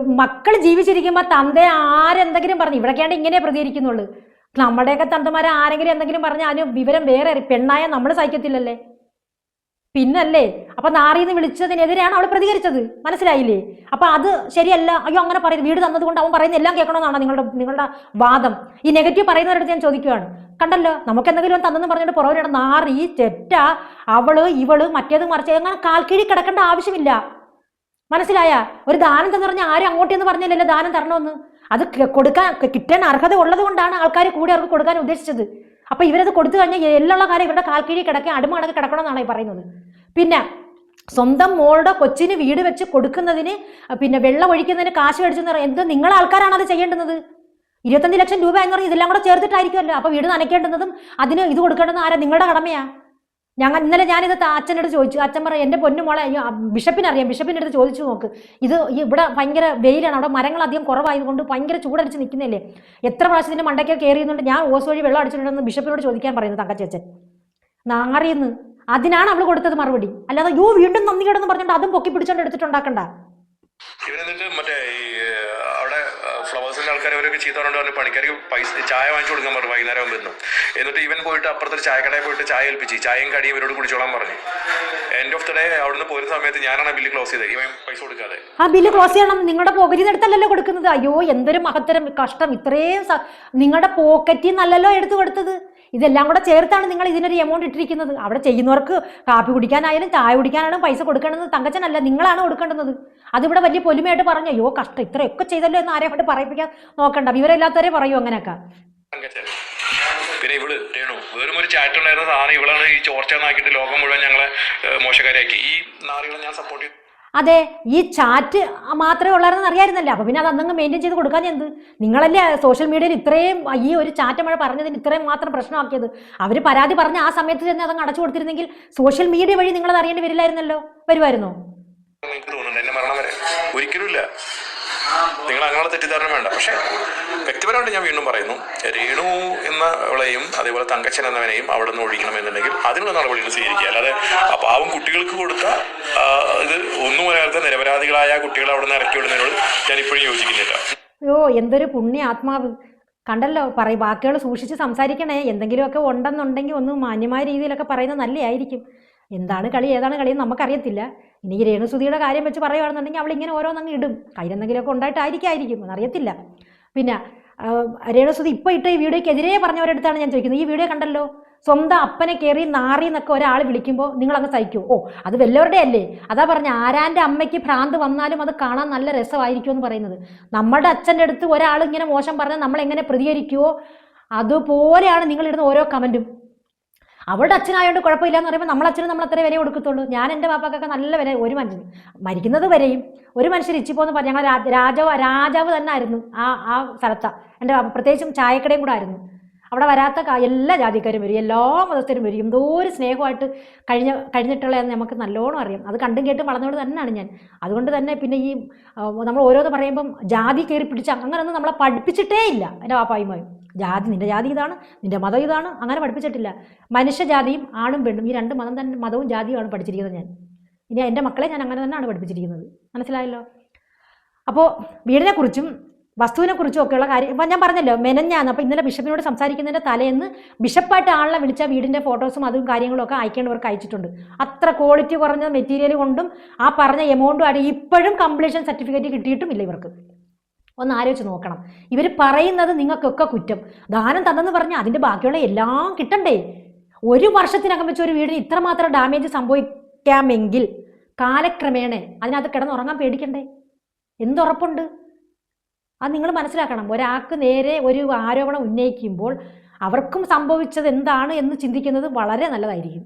മക്കൾ ജീവിച്ചിരിക്കുമ്പോൾ തന്തെ ആരെന്തെങ്കിലും പറഞ്ഞു. ഇവിടെക്കാണ്ട് ഇങ്ങനെ പ്രതികരിക്കുന്നുള്ളൂ. നമ്മുടെയൊക്കെ തന്തമാരെ ആരെങ്കിലും എന്തെങ്കിലും പറഞ്ഞാൽ അതിന് വിവരം വേറെ പെണ്ണായ നമ്മൾ സഹിക്കത്തില്ലല്ലേ? പിന്നല്ലേ? അപ്പൊ നാറിന്ന് വിളിച്ചതിനെതിരെയാണ് അവൾ പ്രതികരിച്ചത്. മനസ്സിലായില്ലേ? അപ്പൊ അത് ശരിയല്ല. അയ്യോ അങ്ങനെ പറയുന്നത് വീട് തന്നതുകൊണ്ട് അവൻ പറയുന്ന എല്ലാം കേൾക്കണമെന്നാണ് നിങ്ങളുടെ നിങ്ങളുടെ വാദം? ഈ നെഗറ്റീവ് പറയുന്നവരോട് ഞാൻ ചോദിക്കുകയാണ് കണ്ടല്ലോ? നമുക്ക് എന്തെങ്കിലും തന്നെന്ന് പറഞ്ഞിട്ട് പുറകിലിട നാറി തെറ്റ അവൾ ഇവൾ മറ്റേത് മറിച്ച് അങ്ങനെ കാൽക്കീഴി കിടക്കേണ്ട ആവശ്യമില്ല. മനസ്സിലായ? ഒരു ദാനം തന്നു പറഞ്ഞാൽ ആരും അങ്ങോട്ടെന്ന് പറഞ്ഞില്ലല്ലോ ദാനം തരണമെന്ന്. അത് കൊടുക്കാൻ കിട്ടാൻ അർഹത ഉള്ളത് കൊണ്ടാണ് ആൾക്കാർ കൂടി അവർക്ക് കൊടുക്കാൻ ഉദ്ദേശിച്ചത്. അപ്പൊ ഇവരത് കൊടുത്തു കഴിഞ്ഞാൽ എല്ലാ കാര്യം ഇവരുടെ കാൽക്കീഴി കിടക്കാൻ അടിമ കിടക്കണം എന്നാണ് ഈ പറയുന്നത്. പിന്നെ സ്വന്തം മോളുടെ കൊച്ചിന് വീട് വെച്ച് കൊടുക്കുന്നതിന് പിന്നെ വെള്ളം ഒഴിക്കുന്നതിന് കാശ് മേടിച്ചെന്ന് പറയാം എന്ത് നിങ്ങളെ ആൾക്കാരാണ് അത് ചെയ്യേണ്ടുന്നത്? ഇരുപത്തഞ്ച് ലക്ഷം രൂപ എന്ന് പറഞ്ഞാൽ ഇതെല്ലാം കൂടെ ചേർത്തിട്ടായിരിക്കുമല്ലോ. അപ്പൊ വീട് നനയ്ക്കേണ്ടുന്നതും അതിന് ഇത് കൊടുക്കേണ്ടതും ആരാ? നിങ്ങളുടെ കടമയാ. ഞങ്ങൾ ഇന്നലെ ഞാനിത് അച്ഛനോട് ചോദിച്ചു. അച്ഛൻ പറയാം എന്റെ പൊന്നു മോളെ അയ്യോ ബിഷപ്പിന് അറിയാം ബിഷപ്പിന്റെ അടുത്ത് ചോദിച്ചു നോക്ക്. ഇത് ഇവിടെ ഭയങ്കര വെയിലാണ്. അവിടെ മരങ്ങൾ അധികം കുറവായതുകൊണ്ട് ഭയങ്കര ചൂടടിച്ച് നിൽക്കുന്നില്ലേ? എത്ര പ്രാവശ്യം ഇതിന്റെ മണ്ടയ്ക്ക് കയറിയുന്നുണ്ട് ഞാൻ ഓസ് വഴി വെള്ളം അടിച്ചിട്ടുണ്ടെന്ന് ബിഷപ്പിനോട് ചോദിക്കാൻ പറയുന്നു തങ്കച്ചേച്ചൻ നാറിയെന്ന്. അതിനാണ് അവൾ കൊടുത്തത് മറുപടി. അല്ലാതെ യോ വീണ്ടും നന്ദി കേടെന്ന് പറഞ്ഞിട്ട് അതും പൊക്കി പിടിച്ചോണ്ട് എടുത്തിട്ടുണ്ടാക്കണ്ട. മറ്റേ ഫ്ലവേഴ്സിന്റെ ആൾക്കാർ അവരൊക്കെ പറഞ്ഞിട്ട് പറഞ്ഞു പണിക്കാർക്ക് പൈസ ചായ വാങ്ങിച്ചു കൊടുക്കാൻ പറഞ്ഞു വൈകുന്നേരം ആകുമ്പോൾ എന്നിട്ട് ഇവൻ പോയിട്ട് അപ്പുറത്തെ ചായക്കടയിൽ പോയിട്ട് ചായ ഏൽപ്പിച്ച് ചായയും കടിയും ഇവരോട് കുടിച്ചോളാൻ പറഞ്ഞു. എൻഡ് ഓഫ് ദ ഡേ അവിടുന്ന് പോരുന്ന സമയത്ത് ഞാനാണ് ബില്ല് ക്ലോസ് ചെയ്തത്. ഇവൻ പൈസ കൊടുക്കാതെ. ആ ബില്ല് ക്ലോസ് ചെയ്യണം. നിങ്ങളുടെ പോക്കറ്റിൽ നിന്ന് എടുത്തല്ലല്ലോ കൊടുക്കുന്നത്. അയ്യോ എന്തൊരു മഹത്തരം കഷ്ടം. ഇത്രയും നിങ്ങളുടെ പോക്കറ്റിൽ നിന്നല്ലല്ലോ എടുത്തു കൊടുത്തത്. ഇതെല്ലാം കൂടെ ചേർത്താണ് നിങ്ങൾ ഇതിനൊരു എമൗണ്ട് ഇട്ടിരിക്കുന്നത്. അവിടെ ചെയ്യുന്നവർക്ക് കാപ്പി കുടിക്കാനായാലും ചായ കുടിക്കാനായാലും പൈസ കൊടുക്കേണ്ടത് തങ്കച്ചനല്ല നിങ്ങളാണ് കൊടുക്കേണ്ടത്. അതിവിടെ വലിയ പൊലിമയായിട്ട് പറഞ്ഞു അയ്യോ കഷ്ടം ഇത്രയൊക്കെ ചെയ്തല്ലോ എന്ന് ആരെയും കൊണ്ട് പറയിപ്പിക്കാൻ നോക്കണ്ട. വിവരമില്ലാത്തവരെ പറയൂ അങ്ങനെയൊക്കെ. പിന്നെ ഇവൾ രേണു വെറും ഒരു ചാറ്റുണ്ടായിരുന്ന സാധനം ഇവളാണ് ഈ ചോർച്ച എന്നാക്കിയിട്ട് ലോകം മുഴുവൻ ഞങ്ങളെ മോശക്കാരിയാക്കി. ഈ നാറികളെ ഞാൻ സപ്പോർട്ട് ചെയ്തു. അതെ ഈ ചാറ്റ് മാത്രമേ ഉള്ളായിരുന്നെന്ന് അറിയായിരുന്നല്ലേ? അപ്പൊ പിന്നെ അത് അന്നങ്ങ് മെയിന്റെയിൻ ചെയ്ത് കൊടുക്കാൻ എന്ത്? നിങ്ങളല്ലേ സോഷ്യൽ മീഡിയയിൽ ഇത്രയും ഈ ഒരു ചാറ്റ് മഴ പറഞ്ഞതിന് ഇത്രയും മാത്രം പ്രശ്നമാക്കിയത്. അവർ പരാതി പറഞ്ഞ ആ സമയത്ത് തന്നെ അതങ്ങ് അടച്ചു കൊടുത്തിരുന്നെങ്കിൽ സോഷ്യൽ മീഡിയ വഴി നിങ്ങളത് അറിയേണ്ടി വരില്ലായിരുന്നല്ലോ? വരുമായിരുന്നോ? ഒരിക്കലും നിങ്ങൾ അങ്ങനെ തെറ്റിദ്ധാരണ വേണ്ട. പക്ഷെ വ്യക്തിപരമായിട്ട് ഞാൻ വീണ്ടും പറയുന്നു രേണു എന്നവളെയും അതേപോലെ തങ്കച്ചൻ എന്നവനെയും അവിടെ നിന്ന് ഒഴിക്കണമെന്നുണ്ടെങ്കിൽ അതിനുള്ള നടപടികൾ സ്വീകരിക്കുക. അല്ലാതെ ആ പാവം കുട്ടികൾക്ക് കൊടുത്ത ഇത് ഒന്നും പറയാത്ത നിരപരാധികളായ കുട്ടികളെ അവിടെ നിന്ന് ഇറക്കി വിടുന്നതിനോട് ഞാൻ ഇപ്പോഴും യോജിക്കുന്നില്ല. അയ്യോ എന്തൊരു പുണ്യ ആത്മാവ്. കണ്ടല്ലോ പറയും വാക്കുകൾ സൂക്ഷിച്ച് സംസാരിക്കണേ. എന്തെങ്കിലുമൊക്കെ ഉണ്ടെന്നുണ്ടെങ്കിൽ ഒന്ന് മാന്യമായ രീതിയിലൊക്കെ പറയുന്നത് നല്ലതായിരിക്കും എന്താണ് കളി ഏതാണ് കളി നമുക്കറിയത്തില്ല. ഇനി ഈ രേണുസുതിയുടെ കാര്യം വെച്ച് പറയുകയാണെന്നുണ്ടെങ്കിൽ അവൾ ഇങ്ങനെ ഓരോന്നങ്ങ് ഇടും. കയ്യിലെന്തെങ്കിലുമൊക്കെ ഉണ്ടായിട്ടായിരിക്കും. എന്നറിയത്തില്ല പിന്നെ രേണുസുതി ഇപ്പോൾ ഇട്ട ഈ വീഡിയോയ്ക്കെതിരെ പറഞ്ഞവരടുത്താണ് ഞാൻ ചോദിക്കുന്നത്. ഈ വീഡിയോ കണ്ടല്ലോ? സ്വന്തം അപ്പനെ കയറി നാറി എന്നൊക്കെ ഒരാൾ വിളിക്കുമ്പോൾ നിങ്ങളങ്ങ് സഹിക്കൂ? ഓ അത് വല്ലവരുടെ അല്ലേ? അതാ പറഞ്ഞ ആരാന്റെ അമ്മയ്ക്ക് ഭ്രാന്ത് വന്നാലും അത് കാണാൻ നല്ല രസമായിരിക്കും എന്ന് പറയുന്നത്. നമ്മുടെ അച്ഛന്റെ അടുത്ത് ഒരാൾ ഇങ്ങനെ മോശം പറഞ്ഞാൽ നമ്മൾ എങ്ങനെ പ്രതികരിക്കുമോ അതുപോലെയാണ് നിങ്ങളിടുന്ന ഓരോ കമന്റും. അവളുടെ അച്ഛനായതുകൊണ്ട് കുഴപ്പമില്ല എന്ന് പറയുമ്പോൾ നമ്മൾ അച്ഛനും നമ്മൾ അത്രേ വില കൊടുക്കത്തുള്ളൂ. ഞാൻ എന്റെ പാപ്പാക്കൊക്കെ നല്ല വില ഒരു മനുഷ്യൻ മരിക്കുന്നത് വരെയും ഒരു മനുഷ്യർ ഇച്ചിപ്പോന്ന് പറഞ്ഞു ഞങ്ങൾ രാജാവ് രാജാവ് തന്നെ ആയിരുന്നു ആ ആ സ്ഥലത്ത. എന്റെ പാപ്പ പ്രത്യേകിച്ചും ചായക്കടയും കൂടെ ആയിരുന്നു. അവിടെ വരാത്ത എല്ലാ ജാതിക്കാരും വരും എല്ലാ മതസ്ഥരും വരും. എന്തോ ഒരു സ്നേഹമായിട്ട് കഴിഞ്ഞ കഴിഞ്ഞിട്ടുള്ളതെന്ന് നമുക്ക് നല്ലോണം അറിയാം. അത് കണ്ടും കേട്ടും വളർന്നോട് തന്നെയാണ് ഞാൻ. അതുകൊണ്ട് തന്നെ പിന്നെ ഈ നമ്മൾ ഓരോന്ന് പറയുമ്പം ജാതി കയറി പിടിച്ച അങ്ങനെയൊന്നും നമ്മളെ പഠിപ്പിച്ചിട്ടേ ഇല്ല എന്റെ പാപ്പായുമായും ജാതി നിന്റെ ജാതി ഇതാണ് നിന്റെ മതം ഇതാണ് അങ്ങനെ പഠിപ്പിച്ചിട്ടില്ല. മനുഷ്യജാതിയും ആണും പെണ്ണും ഈ രണ്ട് മതം തന്നെ മതവും ജാതിയുമാണ് പഠിച്ചിരിക്കുന്നത് ഞാൻ. ഇനി എന്റെ മക്കളെ ഞാൻ അങ്ങനെ തന്നെയാണ് പഠിപ്പിച്ചിരിക്കുന്നത്. മനസ്സിലായല്ലോ? അപ്പോൾ വീടിനെക്കുറിച്ചും വസ്തുവിനെക്കുറിച്ചും ഒക്കെയുള്ള കാര്യം ഇപ്പം ഞാൻ പറഞ്ഞല്ലോ മെനഞ്ഞാന്ന് അപ്പോൾ ഇന്നലെ ബിഷപ്പിനോട് സംസാരിക്കുന്നതിന്റെ തലേന്ന് ബിഷപ്പായിട്ട് ആളിനെ വിളിച്ച വീടിന്റെ ഫോട്ടോസും അതും കാര്യങ്ങളും ഒക്കെ അയക്കേണ്ടവർക്ക് അയച്ചിട്ടുണ്ട്. അത്ര ക്വാളിറ്റി കുറഞ്ഞ മെറ്റീരിയൽ കൊണ്ടും ആ പറഞ്ഞ എമൗണ്ടും ആയിട്ട് ഇപ്പോഴും കംപ്ലീഷൻ സർട്ടിഫിക്കറ്റ് കിട്ടിയിട്ടും ഇല്ല ഇവർക്ക്. ഒന്ന് ആലോചിച്ച് നോക്കണം. ഇവർ പറയുന്നത് നിങ്ങൾക്കൊക്കെ കുറ്റം. ദാനം തന്നെന്ന് പറഞ്ഞാൽ അതിന്റെ ബാക്കിയുള്ള എല്ലാം കിട്ടണ്ടേ? ഒരു വർഷത്തിനകം വെച്ച് ഒരു വീടിന് ഇത്രമാത്രം ഡാമേജ് സംഭവിക്കാമെങ്കിൽ കാലക്രമേണ അതിനകത്ത് കിടന്നുറങ്ങാൻ പേടിക്കണ്ടേ? എന്തുറപ്പുണ്ട്? അത് നിങ്ങൾ മനസ്സിലാക്കണം. ഒരാൾക്ക് നേരെ ഒരു ആരോപണം ഉന്നയിക്കുമ്പോൾ അവർക്കും സംഭവിച്ചത് എന്താണ് എന്ന് ചിന്തിക്കുന്നത് വളരെ നല്ലതായിരിക്കും.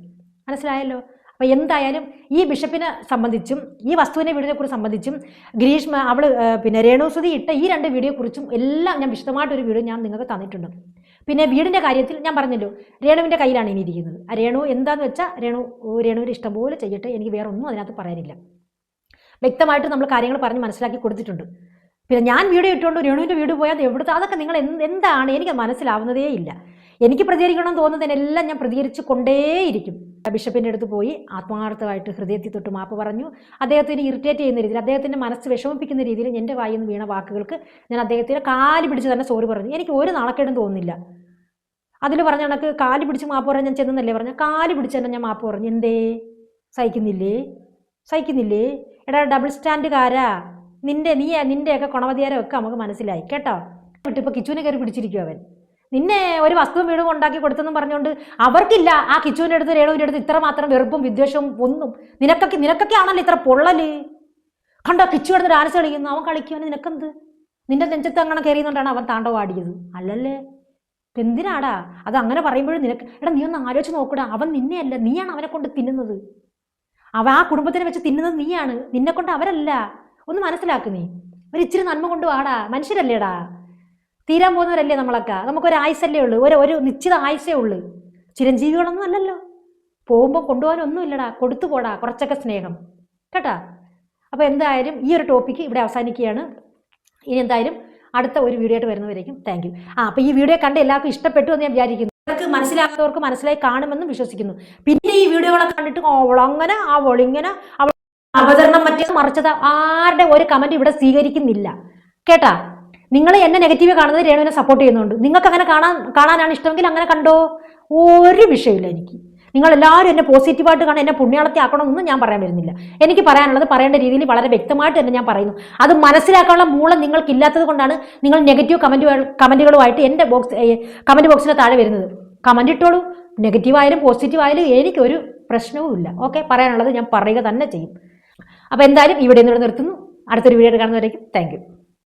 മനസ്സിലായല്ലോ? അപ്പോൾ എന്തായാലും ഈ ബിഷപ്പിനെ സംബന്ധിച്ചും ഈ വസ്തുവിനെ വീടിനെ കുറിച്ച് സംബന്ധിച്ചും ഗ്രീഷ്മ അവൾ പിന്നെ രേണുസുതി ഇട്ട ഈ രണ്ട് വീഡിയോയെക്കുറിച്ചും എല്ലാം ഞാൻ വിശദമായിട്ടൊരു വീഡിയോ ഞാൻ നിങ്ങൾക്ക് തന്നിട്ടുണ്ട്. പിന്നെ വീടിന്റെ കാര്യത്തിൽ ഞാൻ പറഞ്ഞല്ലോ രേണുവിന്റെ കയ്യിലാണ് ഇനി ഇരിക്കുന്നത്. ആ രേണു എന്താണെന്ന് വെച്ചാൽ രേണു ഓ, രേണുവിന്റെ ഇഷ്ടം പോലെ ചെയ്യട്ടെ എനിക്ക് വേറെ ഒന്നും അതിനകത്ത് പറയാനില്ല. വ്യക്തമായിട്ട് നമ്മൾ കാര്യങ്ങൾ പറഞ്ഞ് മനസ്സിലാക്കി കൊടുത്തിട്ടുണ്ട്. പിന്നെ ഞാൻ വീഡിയോ ഇട്ടുകൊണ്ട് രേണുവിന്റെ വീട് പോയാൽ എവിടുത്തെ? അതൊക്കെ നിങ്ങൾ എന്ത് എന്താണ്? എനിക്ക് മനസ്സിലാവുന്നതേ ഇല്ല. എനിക്ക് പ്രതികരിക്കണം തോന്നുന്നതിനെല്ലാം ഞാൻ പ്രതികരിച്ചു കൊണ്ടേയിരിക്കും. ബിഷപ്പിന്റെ അടുത്ത് പോയി ആത്മാർത്ഥമായിട്ട് ഹൃദയത്തിൽ തൊട്ട് മാപ്പ് പറഞ്ഞു. അദ്ദേഹത്തിന് ഇറിറ്റേറ്റ് ചെയ്യുന്ന രീതിയിൽ അദ്ദേഹത്തിന്റെ മനസ്സ് വിഷമിപ്പിക്കുന്ന രീതിയിൽ എന്റെ വായിൽ നിന്ന് വീണ വാക്കുകൾക്ക് ഞാൻ അദ്ദേഹത്തിന് കാൽ പിടിച്ച് തന്നെ സോറി പറഞ്ഞു. എനിക്ക് ഒരു നാണക്കേടും തോന്നുന്നില്ല. അതിൽ പറഞ്ഞ കണക്ക് കാൽ പിടിച്ച് മാപ്പ് പറയാൻ ഞാൻ ചെന്നല്ലേ പറഞ്ഞു? കാൽ പിടിച്ച് തന്നെ ഞാൻ മാപ്പ് പറഞ്ഞു. എന്തേ? സഹിക്കുന്നില്ലേ? സഹിക്കുന്നില്ലേ? എടാ ഡബിൾ സ്റ്റാൻഡുകാരാ നിന്റെ നീ നിന്റെയൊക്കെ കുണവതിയാരമൊക്കെ നമുക്ക് മനസ്സിലായി. കേട്ടോ? വിട്ടിപ്പോൾ കിച്ചുവിനെ കയറി പിടിച്ചിരിക്കും അവൻ. നിന്നെ ഒരു വസ്തുവും വീടും ഉണ്ടാക്കി കൊടുത്തെന്നും പറഞ്ഞുകൊണ്ട് അവർക്കില്ല. ആ കിച്ചുവിന്റെ അടുത്ത് രേണുവിന്റെ അടുത്ത് ഇത്ര മാത്രം വെറുപ്പും വിദ്വേഷവും ഒന്നും. നിനക്കൊക്കെ നിനക്കൊക്കെ ആണല്ലോ ഇത്ര പൊള്ളൽ. കണ്ടോ കിച്ചു കിടന്ന് ഡാൻസ് കളിക്കുന്നു. അവൻ കളിക്കുവാൻ നിനക്കെന്ത്? നിന്റെ നെഞ്ചത്ത് അങ്ങനെ കയറിയെന്നുകൊണ്ടാണ് അവൻ താണ്ടവ ആടിയത്. അല്ലല്ലേ? എന്തിനാടാ? അത് അങ്ങനെ പറയുമ്പോഴും നിനക്ക് എടാ നീ ഒന്ന് ആലോചിച്ച് നോക്കൂടാ. അവൻ നിന്നെയല്ല നീയാണ് അവനെ കൊണ്ട് തിന്നുന്നത്. അവ ആ കുടുംബത്തിനെ വെച്ച് തിന്നുന്നത് നീയാണ്. നിന്നെ കൊണ്ട് അവരല്ല. ഒന്ന് മനസ്സിലാക്ക് നീ. ഒരു ഇച്ചിരി നന്മ കൊണ്ട് വാടാ. മനുഷ്യരല്ലേടാ. തീരാൻ പോകുന്നവരല്ലേ നമ്മളൊക്കെ? നമുക്കൊരു ആയുസല്ലേ ഉള്ളൂ. ഒരു ഒരു നിശ്ചിത ആയുസേ ഉള്ളൂ. ചിരഞ്ജീവികളൊന്നും അല്ലല്ലോ. പോകുമ്പോൾ കൊണ്ടുപോകാനൊന്നും ഇല്ലടാ കൊടുത്തു പോടാ. കുറച്ചൊക്കെ സ്നേഹം. കേട്ടാ? അപ്പോൾ എന്തായാലും ഈ ഒരു ടോപ്പിക്ക് ഇവിടെ അവസാനിക്കുകയാണ്. ഇനി എന്തായാലും അടുത്ത ഒരു വീഡിയോ ആയിട്ട് വരുന്നവരേക്കും താങ്ക് യു ആ അപ്പോൾ ഈ വീഡിയോ കണ്ട് എല്ലാവർക്കും ഇഷ്ടപ്പെട്ടു എന്ന് ഞാൻ വിചാരിക്കുന്നു. അവർക്ക് മനസ്സിലാക്കുന്നവർക്ക് മനസ്സിലായി കാണുമെന്നും വിശ്വസിക്കുന്നു. പിന്നെ ഈ വീഡിയോകളൊക്കെ കണ്ടിട്ട് അവളങ്ങനെ അവളിങ്ങനെ അവൾ അവതരണം മറ്റേ മറിച്ചത് ആരുടെ ഒരു കമന്റ് ഇവിടെ സ്വീകരിക്കുന്നില്ല. കേട്ടാ? നിങ്ങൾ എന്നെ നെഗറ്റീവ് കാണുന്നത് രേണുവിനെ സപ്പോർട്ട് ചെയ്യുന്നുണ്ട്. നിങ്ങൾക്ക് അങ്ങനെ കാണാൻ കാണാനാണ് ഇഷ്ടമെങ്കിൽ അങ്ങനെ കണ്ടോ? ഒരു വിഷയമില്ല എനിക്ക്. നിങ്ങൾ എല്ലാവരും എന്നെ പോസിറ്റീവായിട്ട് കാണാൻ എന്നെ പുണ്യാളത്തി ആക്കണമെന്നൊന്നും ഞാൻ പറയാൻ വരുന്നില്ല. എനിക്ക് പറയാനുള്ളത് പറയേണ്ട രീതിയിൽ വളരെ വ്യക്തമായിട്ട് തന്നെ ഞാൻ പറയുന്നു. അത് മനസ്സിലാക്കാനുള്ള മൂളം നിങ്ങൾക്ക് ഇല്ലാത്തത് കൊണ്ടാണ് നിങ്ങൾ നെഗറ്റീവ് കമന്റുകൾ കമന്റുകളുമായിട്ട് എന്റെ ബോക്സ് കമന്റ് ബോക്സിന് താഴെ വരുന്നത്. കമന്റ് ഇട്ടോളൂ. നെഗറ്റീവ് ആയാലും പോസിറ്റീവ് ആയാലും എനിക്കൊരു പ്രശ്നവും ഇല്ല ഓക്കെ പറയാനുള്ളത് ഞാൻ പറയുക തന്നെ ചെയ്യും. അപ്പോൾ എന്തായാലും ഇവിടെ നിന്നിവിടെ നിർത്തുന്നു. അടുത്തൊരു വീഡിയോ കാണുന്നവരേക്കും താങ്ക്